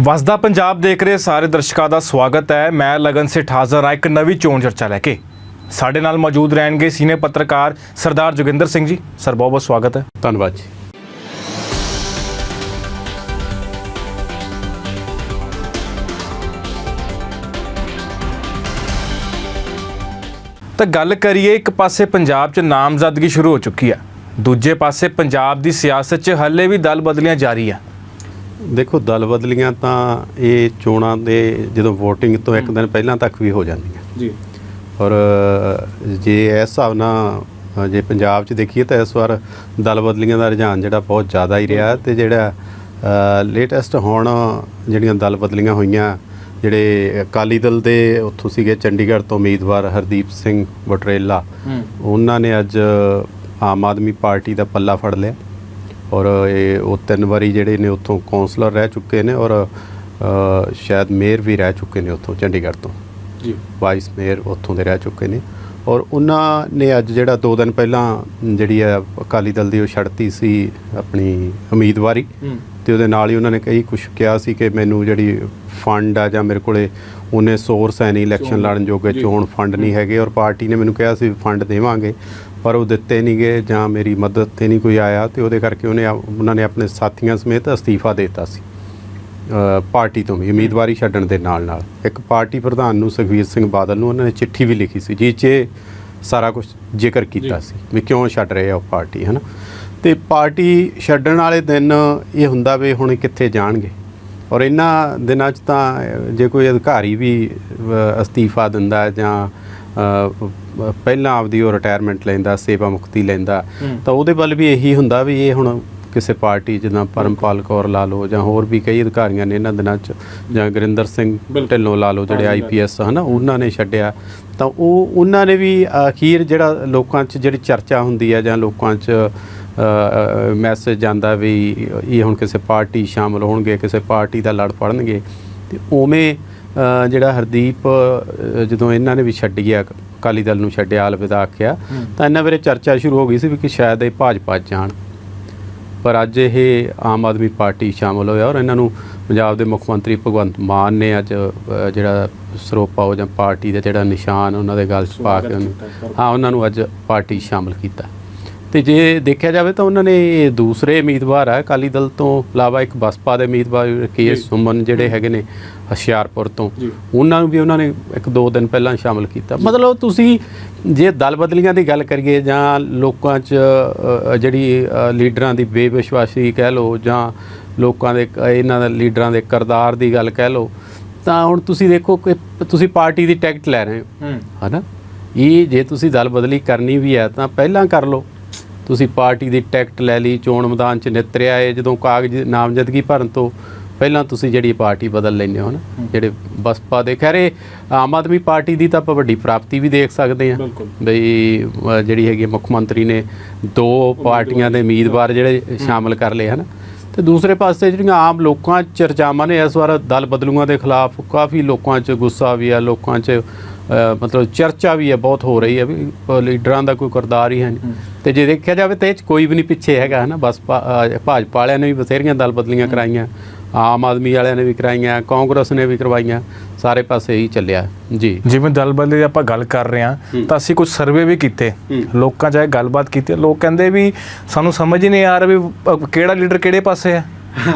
ਵਸਦਾ ਪੰਜਾਬ ਦੇਖ ਰਹੇ ਸਾਰੇ ਦਰਸ਼ਕਾਂ ਦਾ ਸਵਾਗਤ ਹੈ। ਮੈਂ ਲਗਨ ਸਿੱਠ ਹਾਜ਼ਰ ਹਾਂ ਇੱਕ ਨਵੀਂ ਚੋਣ ਚਰਚਾ ਲੈ ਕੇ। ਸਾਡੇ ਨਾਲ ਮੌਜੂਦ ਰਹਿਣਗੇ ਸੀਨੀਅਰ ਪੱਤਰਕਾਰ ਸਰਦਾਰ ਜੋਗਿੰਦਰ ਸਿੰਘ ਜੀ। ਸਰ ਬਹੁਤ ਬਹੁਤ ਸਵਾਗਤ ਹੈ। ਧੰਨਵਾਦ ਜੀ। ਤਾਂ ਗੱਲ ਕਰੀਏ ਇੱਕ ਪਾਸੇ ਪੰਜਾਬ 'ਚ ਨਾਮਜ਼ਦਗੀ ਸ਼ੁਰੂ ਹੋ ਚੁੱਕੀ ਹੈ। ਦੂਜੇ ਪਾਸੇ ਪੰਜਾਬ ਦੀ ਸਿਆਸਤ 'ਚ ਹੱਲੇ ਵੀ ਦਲ ਬਦਲੀਆਂ ਜਾਰੀ ਹੈ ਦੇਖੋ ਦਲ ਬਦਲੀਆਂ ਤਾਂ ਇਹ ਚੋਣਾਂ ਦੇ ਜਦੋਂ VOTING ਤੋਂ ਇੱਕ ਦਿਨ ਪਹਿਲਾਂ ਤੱਕ ਵੀ ਹੋ ਜਾਂਦੀਆਂ। ਜੀ। ਔਰ ਜੇ ਇਸ ਹਿਸਾਬ ਨਾਲ ਜੇ ਪੰਜਾਬ 'ਚ ਦੇਖੀਏ ਤਾਂ ਇਸ ਵਾਰ ਦਲ ਬਦਲੀਆਂ ਦਾ ਰੁਝਾਨ ਜਿਹੜਾ ਬਹੁਤ ਜ਼ਿਆਦਾ ਹੀ ਰਿਹਾ ਤੇ ਜਿਹੜਾ ਲੇਟੈਸਟ ਹੁਣ ਜਿਹੜੀਆਂ ਦਲ ਬਦਲੀਆਂ ਹੋਈਆਂ ਜਿਹੜੇ ਅਕਾਲੀ ਦਲ ਦੇ ਉੱਥੋਂ ਸੀਗੇ ਚੰਡੀਗੜ੍ਹ ਤੋਂ ਉਮੀਦਵਾਰ ਹਰਦੀਪ ਸਿੰਘ ਬਟਰੇਲਾ ਉਹਨਾਂ ਨੇ ਅੱਜ ਆਮ ਆਦਮੀ ਪਾਰਟੀ ਦਾ ਪੱਲਾ ਫੜ ਲਿਆ। ਔਰ ਇਹ ਉਹ ਤਿੰਨ ਵਾਰੀ ਜਿਹੜੇ ਨੇ ਉੱਥੋਂ ਕਾਉਂਸਲਰ ਰਹਿ ਚੁੱਕੇ ਨੇ ਔਰ ਸ਼ਾਇਦ ਮੇਅਰ ਵੀ ਰਹਿ ਚੁੱਕੇ ਨੇ ਉੱਥੋਂ ਚੰਡੀਗੜ੍ਹ ਤੋਂ। ਜੀ। ਵਾਈਸ ਮੇਅਰ ਉੱਥੋਂ ਦੇ ਰਹਿ ਚੁੱਕੇ ਨੇ। ਔਰ ਉਹਨਾਂ ਨੇ ਅੱਜ ਜਿਹੜਾ 2 ਦਿਨ ਪਹਿਲਾਂ ਜਿਹੜੀ ਹੈ ਅਕਾਲੀ ਦਲ ਦੀ ਉਹ ਛੱਡਤੀ ਸੀ ਆਪਣੀ ਉਮੀਦਵਾਰੀ। ਤੇ ਉਹਦੇ ਨਾਲ ਹੀ ਉਹਨਾਂ ਨੇ ਕਈ ਕੁਝ ਕਿਹਾ ਸੀ ਕਿ ਮੈਨੂੰ ਜਿਹੜੀ ਫੰਡ ਆ ਜਾਂ ਮੇਰੇ ਕੋਲੇ ਉਹਨੇ ਸੋਰਸ ਹੈ ਨਹੀਂ ਇਲੈਕਸ਼ਨ ਲੜਨ ਜੋਗੇ ਚੋਣ ਫੰਡ ਨਹੀਂ ਹੈਗੇ। ਔਰ ਪਾਰਟੀ ਨੇ ਮੈਨੂੰ ਕਿਹਾ ਸੀ ਫੰਡ ਦੇਵਾਂਗੇ। ਪਰ ਉਹ ਦਿੱਤੇ ਨਹੀਂ ਗਏ ਜਾਂ ਮੇਰੀ ਮਦਦ ਤੇ ਨਹੀਂ ਕੋਈ ਆਇਆ ਤੇ ਉਹਦੇ ਕਰਕੇ ਉਹਨੇ ਉਹਨਾਂ ਨੇ ਆਪਣੇ ਸਾਥੀਆਂ ਸਮੇਤ ਅਸਤੀਫਾ ਦਿੱਤਾ ਸੀ। ਪਾਰਟੀ ਤੋਂ ਵੀ ਉਮੀਦਵਾਰੀ ਛੱਡਣ ਦੇ ਨਾਲ ਨਾਲ। ਇੱਕ ਪਾਰਟੀ ਪ੍ਰਧਾਨ ਨੂੰ ਸੁਖਵੀਰ ਸਿੰਘ ਬਾਦਲ ਨੂੰ ਉਹਨਾਂ ਨੇ ਚਿੱਠੀ ਵੀ ਲਿਖੀ ਸੀ ਜਿਸ 'ਚ ਸਾਰਾ ਕੁਝ ਜ਼ਿਕਰ ਕੀਤਾ ਸੀ ਵੀ ਕਿਉਂ ਛੱਡ ਰਹੇ ਆ ਉਹ ਪਾਰਟੀ ਹਨਾ? ਤੇ ਪਾਰਟੀ ਛੱਡਣ ਵਾਲੇ ਦਿਨ ਇਹ ਹੁੰਦਾ ਵੀ ਹੁਣ ਕਿੱਥੇ ਜਾਣਗੇ? ਔਰ ਇਹਨਾਂ ਦਿਨਾਂ 'ਚ ਤਾਂ ਜੇ ਕੋਈ ਅਧਿਕਾਰੀ ਵੀ ਅਸਤੀਫਾ ਦਿੰਦਾ ਜਾਂ ਪਹਿਲਾਂ ਆਪਦੀ ਉਹ ਰਿਟਾਇਰਮੈਂਟ ਲੈਂਦਾ ਸੇਵਾ ਮੁਕਤੀ ਲੈਂਦਾ। ਤਾਂ ਉਹਦੇ ਵੱਲ ਵੀ ਇਹੀ ਹੁੰਦਾ ਵੀ ਇਹ ਹੁਣ ਕਿਸੇ ਪਾਰਟੀ ਜਿੱਦਾਂ ਪਰਮਪਾਲ ਕੌਰ ਲਾ ਲਓ ਜਾਂ ਹੋਰ ਵੀ ਕਈ ਅਧਿਕਾਰੀਆਂ ਨੇ ਇਹਨਾਂ ਦਿਨਾਂ 'ਚ ਜਾਂ ਗੁਰਿੰਦਰ ਸਿੰਘ ਢਿੱਲੋਂ ਲਾ ਲਓ ਜਿਹੜੇ ਆਈਪੀਐਸ ਹਨਾ ਉਹਨਾਂ ਨੇ ਛੱਡਿਆ। ਤਾਂ ਉਹ ਉਹਨਾਂ ਨੇ ਵੀ ਅਖੀਰ ਜਿਹੜਾ ਲੋਕਾਂ 'ਚ ਜਿਹੜੀ ਚਰਚਾ ਹੁੰਦੀ ਹੈ ਜਾਂ ਲੋਕਾਂ 'ਚ ਮੈਸੇਜ ਜਾਂਦਾ ਵੀ ਇਹ ਹੁਣ ਕਿਸੇ ਪਾਰਟੀ ਸ਼ਾਮਲ ਹੋਣਗੇ ਕਿਸੇ ਪਾਰਟੀ ਦਾ ਲੜ ਪੜਨਗੇ ਤੇ ਉਵੇਂ ਜਿਹੜਾ ਹਰਦੀਪ ਜਦੋਂ ਇਹਨਾਂ ਨੇ ਵੀ ਛੱਡ ਗਿਆ ਅਕਾਲੀ ਦਲ ਨੂੰ ਛੱਡਿਆ ਅਲਵਿਦਾ ਆਖਿਆ। ਤਾਂ ਇਹਨਾਂ ਵੇਲੇ ਚਰਚਾ ਸ਼ੁਰੂ ਹੋ ਗਈ ਸੀ ਵੀ ਕਿ ਸ਼ਾਇਦ ਇਹ ਭਾਜਪਾ ਜਾਣ। ਪਰ ਅੱਜ ਇਹ ਆਮ ਆਦਮੀ ਪਾਰਟੀ ਸ਼ਾਮਲ ਹੋਇਆ ਔਰ ਇਹਨਾਂ ਨੂੰ ਪੰਜਾਬ ਦੇ ਮੁੱਖ ਮੰਤਰੀ ਭਗਵੰਤ ਮਾਨ ਨੇ ਅੱਜ ਜਿਹੜਾ ਸਰੋਪਾ ਉਹ ਜਾਂ ਪਾਰਟੀ ਦਾ ਜਿਹੜਾ ਨਿਸ਼ਾਨ ਉਹਨਾਂ ਦੇ ਗਲ 'ਚ ਪਾ ਕੇ ਹਾਂ ਉਹਨਾਂ ਨੂੰ ਅੱਜ ਪਾਰਟੀ ਸ਼ਾਮਲ ਕੀਤਾ। ਤੇ ਜੇ ਦੇਖਿਆ ਜਾਵੇ ਤਾਂ ਉਹਨਾਂ ਨੇ ਇਹ ਦੂਸਰੇ ਉਮੀਦਵਾਰ ਆ ਅਕਾਲੀ ਦਲ ਤੋਂ ਇਲਾਵਾ ਇੱਕ ਬਸਪਾ ਦੇ ਉਮੀਦਵਾਰ ਕੇ ਸੁਮਨ ਜਿਹੜੇ ਹੈਗੇ ਨੇ ਹੁਸ਼ਿਆਰਪੁਰ ਤੋਂ। ਉਹਨਾਂ ਨੂੰ ਵੀ ਉਹਨਾਂ ਨੇ ਇੱਕ ਦੋ ਦਿਨ ਪਹਿਲਾਂ ਸ਼ਾਮਲ ਕੀਤਾ। ਮਤਲਬ ਤੁਸੀਂ ਜੇ ਦਲ ਬਦਲੀਆਂ ਦੀ ਗੱਲ ਕਰੀਏ ਜਾਂ ਲੋਕਾਂ 'ਚ ਜਿਹੜੀ ਲੀਡਰਾਂ ਦੀ ਬੇਵਿਸ਼ਵਾਸੀ ਕਹਿ ਲਓ ਜਾਂ ਲੋਕਾਂ ਦੇ ਇਹਨਾਂ ਦੇ ਲੀਡਰਾਂ ਦੇ ਕਰਦਾਰ ਦੀ ਗੱਲ ਕਹਿ ਲਓ ਤਾਂ ਹੁਣ ਤੁਸੀਂ ਦੇਖੋ ਕਿ ਤੁਸੀਂ ਪਾਰਟੀ ਦੀ ਟਿਕਟ ਲੈ ਰਹੇ ਹੋ। ਹਨਾ? ਇਹ ਜੇ ਤੁਸੀਂ ਦਲ ਬਦਲੀ ਕਰਨੀ ਵੀ ਹੈ ਤਾਂ ਪਹਿਲਾਂ ਕਰ ਲਓ। ਤੁਸੀਂ ਪਾਰਟੀ ਦੀ ਟਿਕਟ ਲੈ ਲਈ ਚੋਣ ਮੈਦਾਨ 'ਚ ਨਿਤਰਿਆ ਏ ਜਦੋਂ ਕਾਗਜ਼ ਨਾਮਜ਼ਦਗੀ ਭਰਨ ਤੋਂ ਪਹਿਲਾਂ ਤੁਸੀਂ ਜਿਹੜੀ ਪਾਰਟੀ ਬਦਲ ਲੈਂਦੇ ਹੋ ਨਾ ਜਿਹੜੇ ਬਸਪਾ ਦੇ। ਖੈਰੇ ਆਮ ਆਦਮੀ ਪਾਰਟੀ ਦੀ ਤਾਂ ਆਪਾਂ ਵੱਡੀ ਪ੍ਰਾਪਤੀ ਵੀ ਦੇਖ ਸਕਦੇ ਬਿਲਕੁਲ। ਬਈ ਜਿਹੜੀ ਹੈਗੀ ਮੁੱਖ ਮੰਤਰੀ ਨੇ ਦੋ ਪਾਰਟੀਆਂ ਦੇ ਉਮੀਦਵਾਰ ਜਿਹੜੇ ਸ਼ਾਮਲ ਕਰ ਲਏ ਹਨ। ਤੇ ਦੂਸਰੇ ਪਾਸੇ ਜਿਹੜੀਆਂ ਆਮ ਲੋਕਾਂ ਚਰਚਾਵਾਂ ਨੇ ਇਸ ਵਾਰ ਦਲ ਬਦਲੂਆਂ ਦੇ ਖਿਲਾਫ ਕਾਫੀ ਲੋਕਾਂ 'ਚ ਗੁੱਸਾ ਵੀ ਹੈ ਲੋਕਾਂ 'ਚ ਮਤਲਬ ਚਰਚਾ ਵੀ ਹੈ ਬਹੁਤ ਹੋ ਰਹੀ ਹੈ ਵੀ ਲੀਡਰਾਂ ਦਾ ਕੋਈ ਕਰਦਾਰ ਹੀ ਹੈ ਨਹੀਂ। ਤੇ ਜੇ ਦੇਖਿਆ ਜਾਵੇ ਤਾਂ ਇਹ 'ਚ ਕੋਈ ਵੀ ਨਹੀਂ ਪਿੱਛੇ ਹੈਗਾ ਹਨਾ? ਬਸ ਭਾਜਪਾ ਵਾਲਿਆਂ ਨੇ ਵੀ ਬਥੇਰੀਆਂ ਦਲ ਬਦਲੀਆਂ ਕਰਾਈਆਂ ਆਮ ਆਦਮੀ ਵਾਲਿਆਂ ਨੇ ਵੀ ਕਰਾਈਆਂ ਕਾਂਗਰਸ ਨੇ ਵੀ ਕਰਵਾਈਆਂ ਸਾਰੇ ਪਾਸੇ ਹੀ ਚੱਲਿਆ। ਜੀ। ਜਿਵੇਂ ਦਲ ਬਦਲੀ ਦੀ ਆਪਾਂ ਗੱਲ ਕਰ ਰਹੇ ਹਾਂ ਤਾਂ ਅਸੀਂ ਕੁਝ ਸਰਵੇ ਵੀ ਕੀਤੇ। ਲੋਕਾਂ 'ਚ ਇਹ ਗੱਲਬਾਤ ਕੀਤੀ। ਲੋਕ ਕਹਿੰਦੇ ਵੀ ਸਾਨੂੰ ਸਮਝ ਹੀ ਨਹੀਂ ਆ ਰਿਹਾ ਵੀ ਕਿਹੜਾ ਲੀਡਰ ਕਿਹੜੇ ਪਾਸੇ ਹੈ।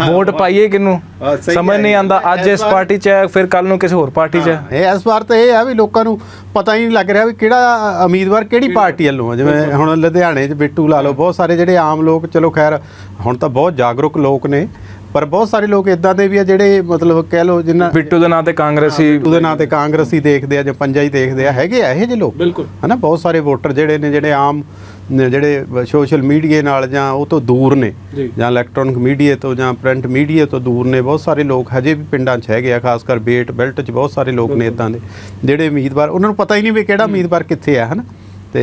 ਵੋਟ ਪਾਈਏ ਕਿਨੂੰ ਹਾਂ, ਸਹੀ ਸਮਝ ਹੈ। ਨਹੀਂ ਆਂਦਾ ਅੱਜ ਇਸ ਇਸ ਵਾਰ- ਪਾਰਟੀ 'ਚ ਹੈ ਫਿਰ ਕੱਲ ਨੂੰ ਕਿਸੇ ਹੋਰ ਪਾਰਟੀ 'ਚ ਹੈ। ਇਹ ਇਸ ਵਾਰ ਤਾਂ ਇਹ ਆ ਵੀ ਲੋਕਾਂ ਨੂੰ ਪਤਾ ਹੀ ਨਹੀਂ ਲੱਗ ਰਿਹਾ ਵੀ ਕਿਹੜਾ ਉਮੀਦਵਾਰ ਕਿਹੜੀ ਪਾਰਟੀ ਵੱਲੋਂ ਆ। ਜਿਵੇਂ ਹੁਣ ਲੁਧਿਆਣੇ 'ਚ ਬਿੱਟੂ ਲਾ ਲਓ ਬਹੁਤ ਸਾਰੇ ਜਿਹੜੇ ਆਮ ਲੋਕ ਚਲੋ ਖੈਰ ਹੁਣ ਤਾਂ ਬਹੁਤ ਜਾਗਰੂਕ ਲੋਕ ਨੇ ਪਰ ਬਹੁਤ ਸਾਰੇ ਲੋਕ ਇਦਾਂ ਦੇ ਵੀ ਆ ਜਿਹੜੇ ਮਤਲਬ ਕਹਿ ਲਓ ਜਿਨ੍ਹਾਂ ਬਿੱਟੂ ਦੇ ਨਾਂ ਤੇ ਕਾਂਗਰਸੀ ਉਹਦੇ ਨਾਂ ਤੇ ਕਾਂਗਰਸੀ ਦੇਖਦੇ ਆ ਜਾਂ ਪੰਜਾ ਹੀ ਦੇਖਦੇ ਆ ਹੈਗੇ ਆ ਇਹੋ ਜਿਹੇ ਲੋਕ। ਬਿਲਕੁਲ। ਹਨਾ ਬਹੁਤ ਸਾਰੇ ਵੋਟਰ ਜਿਹੜੇ ਨੇ ਜਿਹੜੇ ਆਮ ਜਿਹੜੇ ਸੋਸ਼ਲ ਮੀਡੀਆ ਨਾਲ ਜਾਂ ਉਹ ਤੋਂ ਦੂਰ ਨੇ ਜੀ। ਇਲੈਕਟ੍ਰੋਨਿਕ ਮੀਡੀਆ ਤੋਂ ਜਾਂ ਪ੍ਰਿੰਟ ਮੀਡੀਆ ਤੋਂ ਦੂਰ ਨੇ ਬਹੁਤ ਸਾਰੇ ਲੋਕ ਹਜੇ ਵੀ ਪਿੰਡਾਂ 'ਚ ਹੈਗੇ ਆ ਖਾਸ ਕਰ ਬੇਟ ਬੈਲਟ 'ਚ ਬਹੁਤ ਸਾਰੇ ਲੋਕ ਨੇ ਇਦਾਂ ਦੇ ਜਿਹੜੇ ਉਮੀਦਵਾਰ ਉਹਨਾਂ ਨੂੰ ਪਤਾ ਹੀ ਨਹੀਂ ਵੀ ਕਿਹੜਾ ਉਮੀਦਵਾਰ ਕਿੱਥੇ ਆ ਹਨਾ? ਤੇ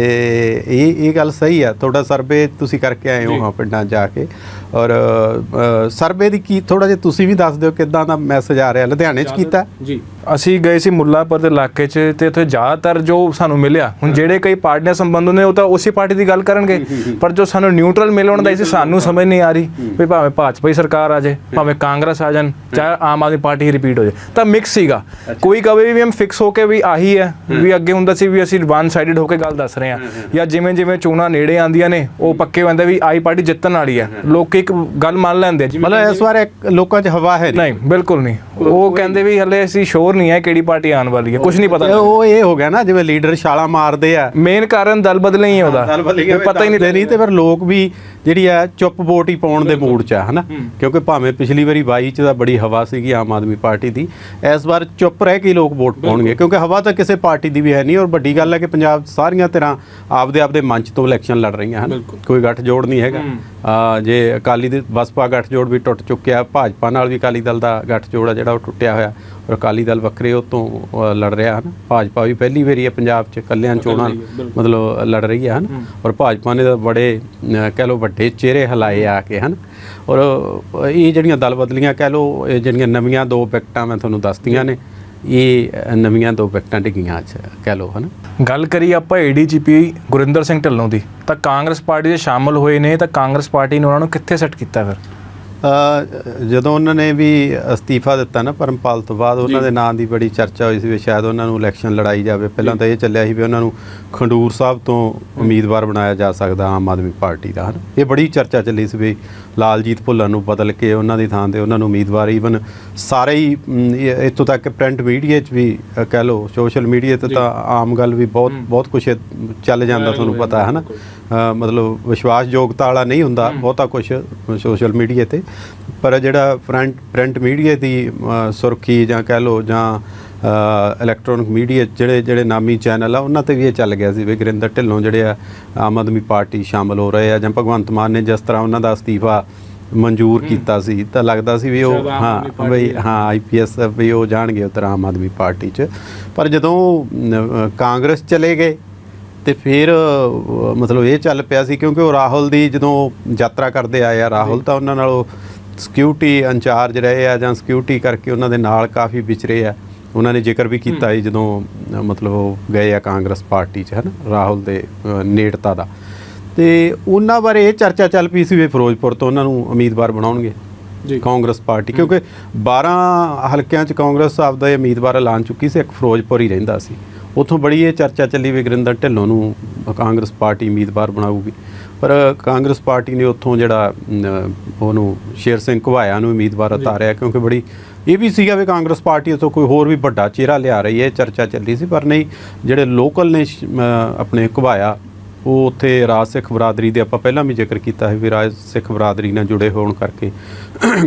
ਇਹ ਇਹ ਗੱਲ ਸਹੀ ਆ ਤੁਹਾਡਾ ਸਰਵੇ ਤੁਸੀਂ ਕਰਕੇ ਆਏ ਹੋ ਹਾਂ ਪਿੰਡਾਂ ਜਾ ਕੇ। ਔਰ ਸਰਵੇ ਦੀ ਕੀ ਥੋੜਾ ਜਿਹਾ ਤੁਸੀਂ ਵੀ ਦੱਸ ਦਿਓ ਕਿੱਦਾਂ ਦਾ ਮੈਸੇਜ ਆ ਰਿਹਾ ਲੁਧਿਆਣੇ 'ਚ ਕੀਤਾ? ਜੀ। ਅਸੀਂ ਗਏ ਸੀ ਮੁੱਲਾਪੁਰ ਦੇ ਇਲਾਕੇ 'ਚ ਤੇ ਉੱਥੇ ਜ਼ਿਆਦਾਤਰ ਜੋ ਸਾਨੂੰ ਮਿਲਿਆ ਹੁਣ ਜਿਹੜੇ ਕਈ ਪਾਰਟੀਆਂ ਸੰਬੰਧ ਨੇ ਉਹ ਤਾਂ ਉਸੇ ਪਾਰਟੀ ਦੀ ਗੱਲ ਕਰਨਗੇ। ਪਰ ਜੋ ਸਾਨੂੰ ਨਿਊਟਰਲ ਮਿਲਣ ਦਾ ਸੀ ਸਾਨੂੰ ਸਮਝ ਨਹੀਂ ਆ ਰਹੀ ਵੀ ਭਾਵੇਂ ਭਾਜਪਾ ਹੀ ਸਰਕਾਰ ਆ ਜਾਏ ਭਾਵੇਂ ਕਾਂਗਰਸ ਆ ਜਾਣ ਚਾਹੇ ਆਮ ਆਦਮੀ ਪਾਰਟੀ ਹੀ ਰਿਪੀਟ ਹੋ ਜਾਏ। ਤਾਂ ਮਿਕਸ ਸੀਗਾ। ਕੋਈ ਕਵੇ ਵੀ ਹਮ ਫਿਕਸ ਹੋ ਕੇ ਵੀ ਆਹੀ ਹੈ ਵੀ ਅੱਗੇ ਹੁੰਦਾ ਸੀ ਵੀ ਅਸੀਂ ਵਨ ਸਾਈਡਡ ਹੋ ਕੇ ਗੱਲ ਦੱਸ ਰਹੇ ਹਾਂ। ਜਾਂ ਜਿਵੇਂ ਜਿਵੇਂ ਚੋਣਾਂ ਨੇੜੇ ਆਉਂਦੀਆਂ ਨੇ ਉਹ ਪੱਕੇ ਹੁੰਦੇ ਵੀ ਆਈ ਪਾਰਟੀ ਜਿੱਤਣ ਵਾਲੀ ਹੈ। ਲੋਕ ਇੱਕ ਗੱਲ ਮੰਨ ਲੈਂਦੇ ਜਿਵੇਂ ਮਤਲਬ ਇਸ ਵਾਰ ਇੱਕ ਲੋਕਾਂ 'ਚ ਹਵਾ ਹੈ ਨਹੀਂ। ਬਿਲਕੁਲ ਨਹੀਂ। ਉਹ ਕਹਿੰਦੇ ਵੀ ਹਲੇ ਅਸੀਂ ਸ਼ੋਰ ਨਹੀਂ ਹੈ ਕਿਹੜੀ ਪਾਰਟੀ ਆਉਣ ਵਾਲੀ ਹੈ ਕੁਝ ਨਹੀਂ ਪਤਾ ਉਹ ਇਹ ਹੋ ਗਿਆ ਨਾ ਜਿਵੇਂ ਲੀਡਰ ਛਾਲਾਂ ਮਾਰਦੇ ਆ। ਮੇਨ ਕਾਰਨ ਦਲ ਬਦਲੇ ਹੀ ਉਹਦਾ। ਪਤਾ ਹੀ ਨਹੀਂ ਨਹੀਂ ਤੇ ਫਿਰ ਲੋਕ ਵੀ ਜਿਹੜੀ ਆ ਚੁੱਪ ਵੋਟ ਹੀ ਪਾਉਣ ਦੇ ਮੂਡ 'ਚ ਆ ਹਨਾ? ਕਿਉਂਕਿ ਭਾਵੇਂ ਪਿਛਲੀ ਵਾਰੀ 22 'ਚ ਤਾਂ ਬੜੀ ਹਵਾ ਸੀਗੀ ਆਮ ਆਦਮੀ ਪਾਰਟੀ ਦੀ ਇਸ ਵਾਰ ਚੁੱਪ ਰਹਿ ਕੇ ਲੋਕ ਵੋਟ ਪਾਉਣਗੇ ਕਿਉਂਕਿ ਹਵਾ ਤਾਂ ਕਿਸੇ ਪਾਰਟੀ ਦੀ ਵੀ ਹੈ ਨਹੀਂ ਔਰ ਵੱਡੀ ਗੱਲ ਹੈ ਕਿ ਪੰਜਾਬ ਸਾਰੀਆਂ ਤਰ੍ਹਾਂ ਆਪਦੇ ਆਪਦੇ ਮੰਚ ਤੋਂ ਇਲੈਕਸ਼ਨ ਲੜ ਰਹੀਆਂ ਹਨ? ਕੋਈ ਗੱਠ ਜੋੜ ਨਹੀਂ ਹੈਗਾ। ਜੇ ਅਕਾਲੀ ਦੇ ਬਸਪਾ ਗੱਠ ਜੋੜ ਵੀ ਟੁੱਟ ਚੁੱਕਿਆ ਭਾਜਪਾ ਨਾਲ ਵੀ ਅਕਾਲੀ ਦਲ ਦਾ ਗੱਠ ਜੋੜ ਆ ਜਿਹੜਾ ਉਹ ਟੁੱਟਿਆ ਹੋਇਆ ਔਰ ਅਕਾਲੀ ਦਲ ਵੱਖਰੇ ਉਹ ਤੋਂ ਲੜ ਰਿਹਾ ਹਨ। ਭਾਜਪਾ ਵੀ ਪਹਿਲੀ ਵਾਰੀ ਹੈ ਪੰਜਾਬ 'ਚ ਕੱਲਿਆਂ ਚੋਣਾਂ ਮਤਲਬ ਲੜ ਰਹੀ ਹੈ ਹਨ। ਔਰ ਭਾਜਪਾ ਨੇ ਬੜੇ ਕਹਿ ਲਓ ਵੱਡੇ ਚਿਹਰੇ ਹਿਲਾਏ ਆ ਕੇ ਹਨ। ਔਰ ਇਹ ਜਿਹੜੀਆਂ ਦਲ ਬਦਲੀਆਂ ਕਹਿ ਇਹ ਜਿਹੜੀਆਂ ਨਵੀਆਂ ਦੋ ਵਿਕਟਾਂ ਮੈਂ ਤੁਹਾਨੂੰ ਦੱਸਤੀਆਂ ਨੇ ਇਹ ਨਵੀਆਂ ਦੋ ਵਿਕਟਾਂ ਡਿੱਗੀਆਂ ਅੱਜ, ਕਹਿ ਲਓ, ਹਨ? ਗੱਲ ਕਰੀ ਆਪਾਂ ਏਡੀਜੀਪੀ ਗੁਰਿੰਦਰ ਸਿੰਘ ਢਿੱਲੋਂ ਦੀ, ਤਾਂ ਕਾਂਗਰਸ ਪਾਰਟੀ 'ਚ ਸ਼ਾਮਲ ਹੋਏ ਨੇ, ਤਾਂ ਕਾਂਗਰਸ ਪਾਰਟੀ ਨੇ ਉਹਨਾਂ ਨੂੰ ਕਿੱਥੇ ਸੈੱਟ ਕੀਤਾ ਫਿਰ? ਜਦੋਂ ਉਹਨਾਂ ਨੇ ਵੀ ਅਸਤੀਫਾ ਦਿੱਤਾ ਨਾ ਪਰਮਪਾਲ ਤੋਂ ਬਾਅਦ ਉਹਨਾਂ ਦੇ ਨਾਂ ਦੀ ਬੜੀ ਚਰਚਾ ਹੋਈ ਸੀ ਵੀ ਸ਼ਾਇਦ ਉਹਨਾਂ ਨੂੰ ਇਲੈਕਸ਼ਨ ਲੜਾਈ ਜਾਵੇ। ਪਹਿਲਾਂ ਤਾਂ ਇਹ ਚੱਲਿਆ ਸੀ ਵੀ ਉਹਨਾਂ ਨੂੰ ਖੰਡੂਰ ਸਾਹਿਬ ਤੋਂ ਉਮੀਦਵਾਰ ਬਣਾਇਆ ਜਾ ਸਕਦਾ ਆਮ ਆਦਮੀ ਪਾਰਟੀ ਦਾ ਹਨ? ਇਹ ਬੜੀ ਚਰਚਾ ਚੱਲੀ ਸੀ ਵੀ ਲਾਲਜੀਤ ਭੁੱਲਰ ਨੂੰ ਬਦਲ ਕੇ ਉਹਨਾਂ ਦੀ ਥਾਂ ਤੇ ਉਹਨਾਂ ਨੂੰ ਉਮੀਦਵਾਰ ਈਵਨ ਸਾਰੇ ਹੀ ਇੱਥੋਂ ਤੱਕ ਪ੍ਰਿੰਟ ਮੀਡੀਆ 'ਚ ਵੀ ਕਹਿ ਲਓ ਸੋਸ਼ਲ ਮੀਡੀਆ ਤੇ ਤਾਂ ਆਮ ਗੱਲ ਵੀ ਬਹੁਤ ਬਹੁਤ ਕੁਝ ਚੱਲ ਜਾਂਦਾ ਤੁਹਾਨੂੰ ਪਤਾ ਹੈ ਨਾ ਮਤਲਬ ਵਿਸ਼ਵਾਸਯੋਗਤਾ ਵਾਲਾ ਨਹੀਂ ਹੁੰਦਾ ਬਹੁਤਾ ਕੁਝ ਸੋਸ਼ਲ ਮੀਡੀਆ ਤੇ। ਪਰ ਜਿਹੜਾ ਫਰੰਟ ਪ੍ਰਿੰਟ ਮੀਡੀਆ ਦੀ ਸੁਰਖੀ ਜਾਂ ਕਹਿ ਲਓ ਜਾਂ ਇਲੈਕਟ੍ਰੋਨਿਕ ਮੀਡੀਆ ਜਿਹੜੇ ਜਿਹੜੇ ਨਾਮੀ ਚੈਨਲ ਆ ਉਹਨਾਂ ਤੇ ਵੀ ਇਹ ਚੱਲ ਗਿਆ ਸੀ ਵੀ ਗੁਰਿੰਦਰ ਢਿੱਲੋਂ ਜਿਹੜੇ ਆ ਆਮ ਆਦਮੀ ਪਾਰਟੀ ਸ਼ਾਮਲ ਹੋ ਰਹੇ ਆ ਜਾਂ ਭਗਵੰਤ ਮਾਨ ਨੇ ਜਿਸ ਤਰ੍ਹਾਂ ਉਹਨਾਂ ਦਾ ਅਸਤੀਫਾ ਮਨਜ਼ੂਰ ਕੀਤਾ ਸੀ ਤਾਂ ਲੱਗਦਾ ਸੀ ਵੀ ਉਹ ਹਾਂ ਬਈ ਹਾਂ ਆਈਪੀਐਸ ਵੀ ਉਹ ਜਾਣਗੇ ਉਧਰ ਆਮ ਆਦਮੀ ਪਾਰਟੀ 'ਚ। ਪਰ ਜਦੋਂ ਕਾਂਗਰਸ ਚਲੇ ਗਏ ਤੇ ਫਿਰ ਮਤਲਬ ਇਹ ਚੱਲ ਪਿਆ ਸੀ ਕਿਉਂਕਿ ਉਹ ਰਾਹੁਲ ਦੀ ਜਦੋਂ ਯਾਤਰਾ ਕਰਦੇ ਆਏ ਆ ਰਾਹੁਲ ਤਾਂ ਉਹਨਾਂ ਨਾਲ ਉਹ ਸਿਕਿਉਰਿਟੀ ਇੰਚਾਰਜ ਰਹੇ ਆ ਜਾਂ ਸਿਕਿਉਰਿਟੀ ਕਰਕੇ ਉਹਨਾਂ ਦੇ ਨਾਲ ਕਾਫੀ ਵਿਚਰੇ ਆ। ਉਹਨਾਂ ਨੇ ਜ਼ਿਕਰ ਵੀ ਕੀਤਾ ਸੀ ਜਦੋਂ ਮਤਲਬ ਉਹ ਗਏ ਆ ਕਾਂਗਰਸ ਪਾਰਟੀ 'ਚ ਹਨ ਰਾਹੁਲ ਦੇ ਨੇੜਤਾ ਦਾ। ਤੇ ਉਹਨਾਂ ਬਾਰੇ ਇਹ ਚਰਚਾ ਚੱਲ ਪਈ ਸੀ ਵੀ ਫਿਰੋਜ਼ਪੁਰ ਤੋਂ ਉਹਨਾਂ ਨੂੰ ਉਮੀਦਵਾਰ ਬਣਾਉਣਗੇ ਜੀ। ਕਾਂਗਰਸ ਪਾਰਟੀ ਕਿਉਂਕਿ 12 ਹਲਕਿਆਂ 'ਚ ਕਾਂਗਰਸ ਆਪਦਾ ਇਹ ਉਮੀਦਵਾਰ ਐਲਾਨ ਚੁੱਕੀ ਸੀ ਇੱਕ ਫਿਰੋਜ਼ਪੁਰ ਹੀ ਰਹਿੰਦਾ ਸੀ। ਉੱਥੋਂ ਬੜੀ ਇਹ ਚਰਚਾ ਚੱਲੀ ਵੀ ਗੁਰਿੰਦਰ ਢਿੱਲੋਂ ਨੂੰ ਕਾਂਗਰਸ ਪਾਰਟੀ ਉਮੀਦਵਾਰ ਬਣਾਊਗੀ। ਪਰ ਕਾਂਗਰਸ ਪਾਰਟੀ ਨੇ ਉੱਥੋਂ ਜਿਹੜਾ ਉਹਨੂੰ ਸ਼ੇਰ ਸਿੰਘ ਘਵਾਇਆ ਨੂੰ ਉਮੀਦਵਾਰ ਉਤਾਰਿਆ ਕਿਉਂਕਿ ਬੜੀ ਇਹ ਵੀ ਸੀਗਾ ਵੀ ਕਾਂਗਰਸ ਪਾਰਟੀ ਉੱਥੋਂ ਕੋਈ ਹੋਰ ਵੀ ਵੱਡਾ ਚਿਹਰਾ ਲਿਆ ਰਹੀ ਹੈ ਚਰਚਾ ਚੱਲੀ ਸੀ। ਪਰ ਨਹੀਂ ਜਿਹੜੇ ਲੋਕਲ ਨੇ ਆਪਣੇ ਘਵਾਇਆ ਉਹ ਉੱਥੇ ਰਾਜ ਸਿੱਖ ਬਰਾਦਰੀ ਦੇ ਆਪਾਂ ਪਹਿਲਾਂ ਵੀ ਜ਼ਿਕਰ ਕੀਤਾ ਹੈ ਵੀ ਰਾਜ ਸਿੱਖ ਬਰਾਦਰੀ ਨਾਲ ਜੁੜੇ ਹੋਣ ਕਰਕੇ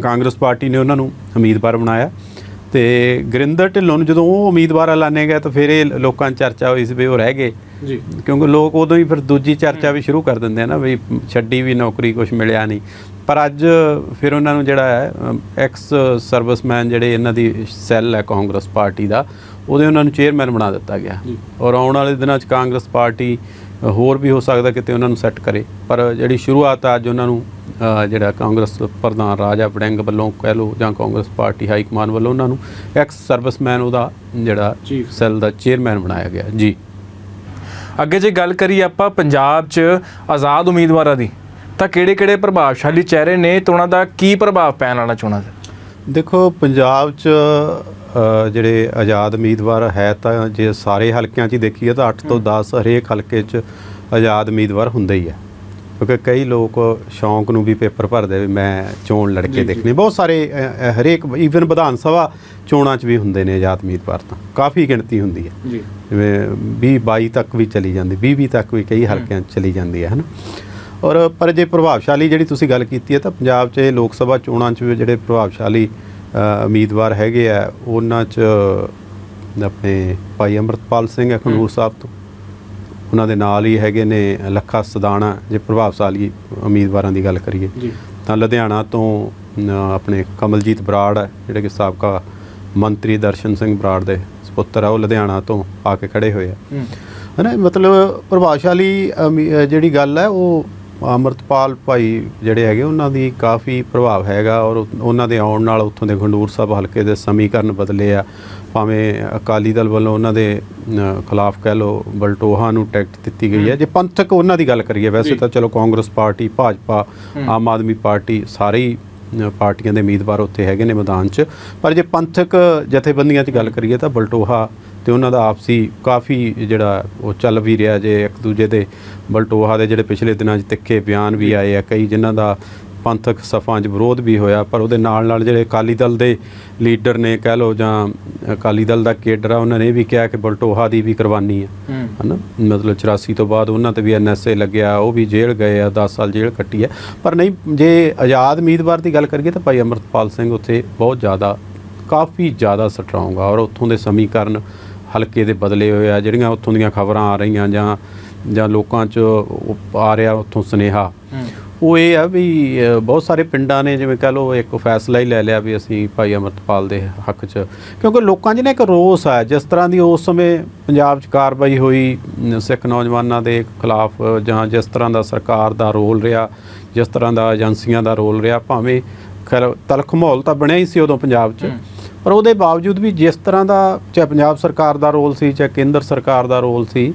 ਕਾਂਗਰਸ ਪਾਰਟੀ ਨੇ ਉਹਨਾਂ ਨੂੰ ਉਮੀਦਵਾਰ ਬਣਾਇਆ। ਤੇ ਗੁਰਿੰਦਰ ਢਿੱਲੋਂ ਨੂੰ ਜਦੋਂ ਉਹ ਉਮੀਦਵਾਰ ਐਲਾਨੇ ਗਏ ਤਾਂ ਫਿਰ ਇਹ ਲੋਕਾਂ 'ਚ ਚਰਚਾ ਹੋਈ ਸੀ ਵੀ ਉਹ ਰਹਿ ਗਏ। ਜੀ। ਕਿਉਂਕਿ ਲੋਕ ਉਦੋਂ ਹੀ ਫਿਰ ਦੂਜੀ ਚਰਚਾ ਵੀ ਸ਼ੁਰੂ ਕਰ ਦਿੰਦੇ ਆ ਨਾ ਵੀ ਛੱਡੀ ਵੀ ਨੌਕਰੀ ਕੁਝ ਮਿਲਿਆ ਨਹੀਂ। ਪਰ ਅੱਜ ਫਿਰ ਉਹਨਾਂ ਨੂੰ ਜਿਹੜਾ ਹੈ ਐਕਸ ਸਰਵਿਸਮੈਨ ਜਿਹੜੇ ਇਹਨਾਂ ਦੀ ਸੈੱਲ ਹੈ ਕਾਂਗਰਸ ਪਾਰਟੀ ਦਾ ਉਹਦੇ ਉਹਨਾਂ ਨੂੰ ਚੇਅਰਮੈਨ ਬਣਾ ਦਿੱਤਾ ਗਿਆ। ਔਰ ਆਉਣ ਵਾਲੇ ਦਿਨਾਂ 'ਚ ਕਾਂਗਰਸ ਪਾਰਟੀ ਹੋਰ ਵੀ ਹੋ ਸਕਦਾ ਕਿਤੇ ਉਹਨਾਂ ਨੂੰ ਸੈੱਟ ਕਰੇ। ਪਰ ਜਿਹੜੀ ਸ਼ੁਰੂਆਤ ਆ ਅੱਜ ਉਹਨਾਂ ਨੂੰ ਜਿਹੜਾ ਕਾਂਗਰਸ ਪ੍ਰਧਾਨ ਰਾਜਾ ਵੜਿੰਗ ਵੱਲੋਂ ਕਹਿ ਲਓ ਜਾਂ ਕਾਂਗਰਸ ਪਾਰਟੀ ਹਾਈ ਕਮਾਨ ਵੱਲੋਂ ਉਹਨਾਂ ਨੂੰ ਐਕਸ ਸਰਵਿਸਮੈਨ ਉਹਦਾ ਜਿਹੜਾ। ਸੈੱਲ ਦਾ ਚੇਅਰਮੈਨ ਬਣਾਇਆ ਗਿਆ। ਜੀ। ਅੱਗੇ ਜੇ ਗੱਲ ਕਰੀ ਆਪਾਂ ਪੰਜਾਬ 'ਚ ਆਜ਼ਾਦ ਉਮੀਦਵਾਰਾਂ ਦੀ ਤਾਂ ਕਿਹੜੇ-ਕਿਹੜੇ ਪ੍ਰਭਾਵਸ਼ਾਲੀ ਚਿਹਰੇ ਨੇ ਤੇ ਉਹਨਾਂ ਦਾ ਕੀ ਪ੍ਰਭਾਵ ਪੈਣ ਵਾਲਾ ਚੋਣਾਂ 'ਤੇ? ਦੇਖੋ ਪੰਜਾਬ 'ਚ ਜਿਹੜੇ ਆਜ਼ਾਦ ਉਮੀਦਵਾਰ ਹੈ ਤਾਂ ਜੇ ਸਾਰੇ ਹਲਕਿਆਂ 'ਚ ਹੀ ਦੇਖੀਏ ਤਾਂ 8 ਤੋਂ 10 ਹਰੇਕ ਹਲਕੇ 'ਚ ਆਜ਼ਾਦ ਉਮੀਦਵਾਰ ਹੁੰਦੇ ਹੀ ਆ। ਕਿਉਂਕਿ ਕਈ ਲੋਕ ਸ਼ੌਂਕ ਨੂੰ ਵੀ ਪੇਪਰ ਭਰਦੇ ਵੀ ਮੈਂ ਚੋਣ ਲੜ ਕੇ ਦੇਖਣੀ। ਬਹੁਤ ਸਾਰੇ ਹਰੇਕ ਈਵਨ ਵਿਧਾਨ ਸਭਾ ਚੋਣਾਂ 'ਚ ਵੀ ਹੁੰਦੇ ਨੇ ਆਜ਼ਾਦ ਉਮੀਦਵਾਰ ਤਾਂ। ਕਾਫੀ ਗਿਣਤੀ ਹੁੰਦੀ ਹੈ ਜੀ। ਜਿਵੇਂ 20 22 ਤੱਕ ਵੀ ਚਲੀ ਜਾਂਦੀ 20 20 ਤੱਕ ਵੀ ਕਈ ਹਲਕਿਆਂ 'ਚ ਚਲੀ ਜਾਂਦੀ ਹੈ ਹਨਾ। ਔਰ ਪਰ ਜੇ ਪ੍ਰਭਾਵਸ਼ਾਲੀ ਜਿਹੜੀ ਤੁਸੀਂ ਗੱਲ ਕੀਤੀ ਹੈ ਤਾਂ ਪੰਜਾਬ 'ਚ ਲੋਕ ਸਭਾ ਚੋਣਾਂ 'ਚ ਵੀ ਜਿਹੜੇ ਪ੍ਰਭਾਵਸ਼ਾਲੀ ਉਮੀਦਵਾਰ ਹੈਗੇ ਆ ਉਹਨਾਂ 'ਚ ਆਪਣੇ ਭਾਈ ਅਮਰਤਪਾਲ ਸਿੰਘ ਹੈ। ਖਨੂਰ ਸਾਹਿਬ ਤੋਂ। ਉਹਨਾਂ ਦੇ ਨਾਲ ਹੀ ਹੈਗੇ ਨੇ ਲੱਖਾ ਸਦਾਣਾ ਜੇ ਪ੍ਰਭਾਵਸ਼ਾਲੀ ਉਮੀਦਵਾਰਾਂ ਦੀ ਗੱਲ ਕਰੀਏ। ਤਾਂ ਲੁਧਿਆਣਾ ਤੋਂ ਆਪਣੇ ਕਮਲਜੀਤ ਬਰਾੜ ਹੈ ਜਿਹੜੇ ਕਿ ਸਾਬਕਾ ਮੰਤਰੀ ਦਰਸ਼ਨ ਸਿੰਘ ਬਰਾੜ ਦੇ ਸੁਪੁੱਤਰ ਆ ਉਹ ਲੁਧਿਆਣਾ ਤੋਂ ਆ ਕੇ ਖੜੇ ਹੋਏ ਆ। ਹਨਾ ਮਤਲਬ ਪ੍ਰਭਾਵਸ਼ਾਲੀ ਜਿਹੜੀ ਗੱਲ ਹੈ ਉਹ ਅਮਰਤਪਾਲ ਭਾਈ ਜਿਹੜੇ ਹੈਗੇ ਉਹਨਾਂ ਦੀ ਕਾਫੀ ਪ੍ਰਭਾਵ ਹੈਗਾ ਔਰ ਉਹ- ਉਹਨਾਂ ਦੇ ਆਉਣ ਨਾਲ ਉੱਥੋਂ ਦੇ ਖੰਡੂਰ ਸਾਹਿਬ ਹਲਕੇ ਦੇ ਸਮੀਕਰਨ ਬਦਲੇ ਆ। ਭਾਵੇਂ ਅਕਾਲੀ ਦਲ ਵੱਲੋਂ ਉਹਨਾਂ ਦੇ ਖਿਲਾਫ ਕਹਿ ਲਓ ਬਲਟੋਹਾ ਨੂੰ ਟਿਕਟ ਦਿੱਤੀ ਗਈ ਹੈ। ਜੇ ਪੰਥਕ ਉਹਨਾਂ ਦੀ ਗੱਲ ਕਰੀਏ ਵੈਸੇ ਤਾਂ ਚਲੋ Congress party Bhajpa Aam Aadmi party ਸਾਰੇ ਪਾਰਟੀਆਂ ਦੇ ਉਮੀਦਵਾਰ ਉੱਥੇ ਹੈਗੇ ਨੇ ਮੈਦਾਨ 'ਚ। ਪਰ ਜੇ ਪੰਥਕ ਜਥੇਬੰਦੀਆਂ 'ਚ ਗੱਲ ਕਰੀਏ ਤਾਂ ਬਲਟੋਹਾ ਤੇ ਉਹਨਾਂ ਦਾ ਆਪਸੀ ਕਾਫੀ ਜਿਹੜਾ ਉਹ ਚੱਲ ਵੀ ਰਿਹਾ ਜੇ ਇੱਕ ਦੂਜੇ ਦੇ ਬਲਟੋਹਾ ਦੇ ਜਿਹੜੇ ਪਿਛਲੇ ਦਿਨਾਂ 'ਚ ਤਿੱਖੇ ਬਿਆਨ ਵੀ ਆਏ ਆ ਕਈ ਜਿਨ੍ਹਾਂ ਦਾ ਪੰਥਕ ਸਫਾਂ 'ਚ ਵਿਰੋਧ ਵੀ ਹੋਇਆ ਪਰ ਉਹਦੇ ਨਾਲ ਨਾਲ ਜਿਹੜੇ ਅਕਾਲੀ ਦਲ ਦੇ ਲੀਡਰ ਨੇ ਕਹਿ ਲਓ ਜਾਂ ਅਕਾਲੀ ਦਲ ਦਾ ਕੇਡਰ ਆ ਉਹਨਾਂ ਨੇ ਇਹ ਵੀ ਕਿਹਾ ਕਿ ਬਲਟੋਹਾ ਦੀ ਵੀ ਕੁਰਬਾਨੀ ਹੈ। ਹਨਾ? ਮਤਲਬ 84 ਤੋਂ ਬਾਅਦ ਉਹਨਾਂ ਤੇ ਵੀ ਐਨਐਸਏ ਲੱਗਿਆ ਉਹ ਵੀ ਜੇਲ੍ਹ ਗਏ ਆ 10 ਸਾਲ ਜੇਲ੍ਹ ਕੱਟੀ ਹੈ ਪਰ ਨਹੀਂ ਜੇ ਆਜ਼ਾਦ ਉਮੀਦਵਾਰ ਦੀ ਗੱਲ ਕਰੀਏ ਤਾਂ ਭਾਈ ਅਮਰਤਪਾਲ ਸਿੰਘ ਉੱਥੇ ਬਹੁਤ ਜ਼ਿਆਦਾ ਕਾਫੀ ਜ਼ਿਆਦਾ ਸਟਰੋਂਗ ਆ ਔਰ ਉੱਥੋਂ ਦੇ ਸਮੀਕਰਨ ਹਲਕੇ ਦੇ ਬਦਲੇ ਹੋਏ ਆ ਜਿਹੜੀਆਂ ਉੱਥੋਂ ਦੀਆਂ ਖਬਰਾਂ ਆ ਰਹੀਆਂ ਜਾਂ ਜਾਂ ਲੋਕਾਂ 'ਚ ਆ ਰਿਹਾ ਉੱਥੋਂ ਸੁਨੇਹਾ। ਉਹ ਇਹ ਆ ਵੀ ਬਹੁਤ ਸਾਰੇ ਪਿੰਡਾਂ ਨੇ ਜਿਵੇਂ ਕਹ ਲਓ ਇੱਕ ਫੈਸਲਾ ਹੀ ਲੈ ਲਿਆ ਵੀ ਅਸੀਂ ਭਾਈ ਅਮਰਤਪਾਲ ਦੇ ਹੱਕ 'ਚ। ਕਿਉਂਕਿ ਲੋਕਾਂ 'ਚ ਨਾ ਇੱਕ ਰੋਸ ਹੈ ਜਿਸ ਤਰ੍ਹਾਂ ਦੀ ਉਸ ਸਮੇਂ ਪੰਜਾਬ 'ਚ ਕਾਰਵਾਈ ਹੋਈ ਸਿੱਖ ਨੌਜਵਾਨਾਂ ਦੇ ਖਿਲਾਫ ਜਾਂ ਜਿਸ ਤਰ੍ਹਾਂ ਦਾ ਸਰਕਾਰ ਦਾ ਰੋਲ ਰਿਹਾ ਜਿਸ ਤਰ੍ਹਾਂ ਦਾ ਏਜੰਸੀਆਂ ਦਾ ਰੋਲ ਰਿਹਾ ਭਾਵੇਂ ਖੈਰ ਤਲਖ ਮਾਹੌਲ ਤਾਂ ਬਣਿਆ ਹੀ ਸੀ ਉਦੋਂ ਪੰਜਾਬ 'ਚ। ਪਰ ਉਹਦੇ ਬਾਵਜੂਦ ਵੀ ਜਿਸ ਤਰ੍ਹਾਂ ਦਾ ਚਾਹੇ ਪੰਜਾਬ ਸਰਕਾਰ ਦਾ ਰੋਲ ਸੀ ਚਾਹੇ ਕੇਂਦਰ ਸਰਕਾਰ ਦਾ ਰੋਲ ਸੀ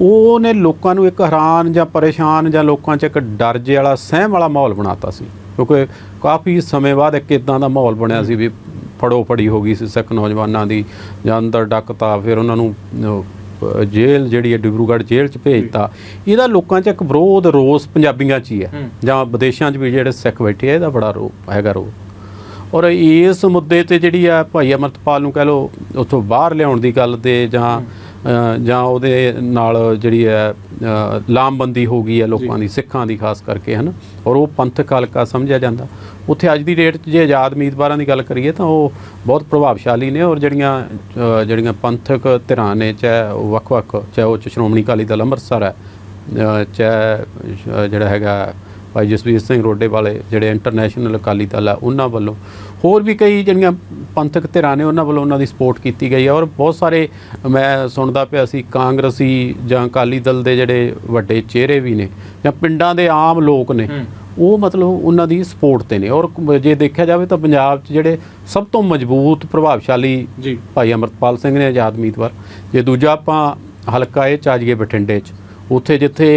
ਉਹਨੇ ਲੋਕਾਂ ਨੂੰ ਇੱਕ ਹੈਰਾਨ ਜਾਂ ਪਰੇਸ਼ਾਨ ਜਾਂ ਲੋਕਾਂ 'ਚ ਇੱਕ ਡਰ ਜੇ ਵਾਲਾ ਸਹਿਮ ਵਾਲਾ ਮਾਹੌਲ ਬਣਾਤਾ ਸੀ। ਕਿਉਂਕਿ ਕਾਫੀ ਸਮੇਂ ਬਾਅਦ ਇੱਕ ਇਦਾਂ ਦਾ ਮਾਹੌਲ ਬਣਿਆ ਸੀ ਵੀ ਫੜੋ ਫੜੀ ਹੋ ਗਈ ਸੀ ਸਿੱਖ ਨੌਜਵਾਨਾਂ ਦੀ ਜਾਂ ਅੰਦਰ ਡੱਕਤਾ ਫਿਰ ਉਹਨਾਂ ਨੂੰ ਜੇਲ੍ਹ ਜਿਹੜੀ ਹੈ ਡਿਬਰੂਗੜ੍ਹ ਜੇਲ੍ਹ 'ਚ ਭੇਜਤਾ। ਇਹਦਾ ਲੋਕਾਂ 'ਚ ਇੱਕ ਵਿਰੋਧ ਰੋਸ ਪੰਜਾਬੀਆਂ 'ਚ ਹੀ ਹੈ। ਜਾਂ ਵਿਦੇਸ਼ਾਂ 'ਚ ਵੀ ਜਿਹੜੇ ਸਿੱਖ ਬੈਠੇ ਆ ਇਹਦਾ ਬੜਾ ਰੋ ਹੈਗਾ ਰੋ ਔਰ ਇਸ ਮੁੱਦੇ ਤੇ ਜਿਹੜੀ ਆ ਭਾਈ ਅਮਰਤਪਾਲ ਨੂੰ ਕਹਿ ਲਓ ਉੱਥੋਂ ਬਾਹਰ ਲਿਆਉਣ ਦੀ ਗੱਲ ਤੇ ਜਾਂ ਜਾਂ ਉਹਦੇ ਨਾਲ ਜਿਹੜੀ ਹੈ ਲਾਮਬੰਦੀ ਹੋ ਗਈ ਹੈ ਲੋਕਾਂ ਦੀ ਸਿੱਖਾਂ ਦੀ ਖਾਸ ਕਰਕੇ ਹਨ? ਔਰ ਉਹ ਪੰਥਕ ਹਲਕਾ ਸਮਝਿਆ ਜਾਂਦਾ। ਉੱਥੇ ਅੱਜ ਦੀ ਡੇਟ 'ਚ ਜੇ ਆਜ਼ਾਦ ਉਮੀਦਵਾਰਾਂ ਦੀ ਗੱਲ ਕਰੀਏ ਤਾਂ ਉਹ ਬਹੁਤ ਪ੍ਰਭਾਵਸ਼ਾਲੀ ਨੇ ਔਰ ਜਿਹੜੀਆਂ ਜਿਹੜੀਆਂ ਪੰਥਕ ਧਿਰਾਂ ਨੇ ਚਾਹੇ ਉਹ ਵੱਖ-ਵੱਖ ਚਾਹੇ ਉਹ 'ਚ ਸ਼੍ਰੋਮਣੀ ਅਕਾਲੀ ਦਲ ਅੰਮ੍ਰਿਤਸਰ ਹੈ ਚਾਹੇ ਜਿਹੜਾ ਹੈਗਾ ਭਾਈ ਜਸਵੀਰ ਸਿੰਘ ਰੋਡੇ ਵਾਲੇ ਜਿਹੜੇ ਇੰਟਰਨੈਸ਼ਨਲ ਅਕਾਲੀ ਦਲ ਆ ਉਹਨਾਂ ਵੱਲੋਂ ਹੋਰ ਵੀ ਕਈ ਜਿਹੜੀਆਂ ਪੰਥਕ ਧਿਰਾਂ ਨੇ ਉਹਨਾਂ ਵੱਲੋਂ ਉਹਨਾਂ ਦੀ ਸਪੋਰਟ ਕੀਤੀ ਗਈ ਹੈ ਔਰ ਬਹੁਤ ਸਾਰੇ ਮੈਂ ਸੁਣਦਾ ਪਿਆ ਸੀ ਕਾਂਗਰਸੀ ਜਾਂ ਅਕਾਲੀ ਦਲ ਦੇ ਜਿਹੜੇ ਵੱਡੇ ਚਿਹਰੇ ਵੀ ਨੇ ਜਾਂ ਪਿੰਡਾਂ ਦੇ ਆਮ ਲੋਕ ਨੇ ਉਹ ਮਤਲਬ ਉਹਨਾਂ ਦੀ ਸਪੋਰਟ ਤੇ ਨੇ। ਔਰ ਜੇ ਦੇਖਿਆ ਜਾਵੇ ਤਾਂ ਪੰਜਾਬ 'ਚ ਜਿਹੜੇ ਸਭ ਤੋਂ ਮਜ਼ਬੂਤ ਪ੍ਰਭਾਵਸ਼ਾਲੀ ਜੀ। ਭਾਈ ਅਮਰਤਪਾਲ ਸਿੰਘ ਨੇ ਆਜ਼ਾਦ ਉਮੀਦਵਾਰ ਜੇ ਦੂਜਾ ਆਪਾਂ ਹਲਕਾ ਇਹ ਚਾਜੀਏ ਬਠਿੰਡੇ 'ਚ ਉੱਥੇ ਜਿੱਥੇ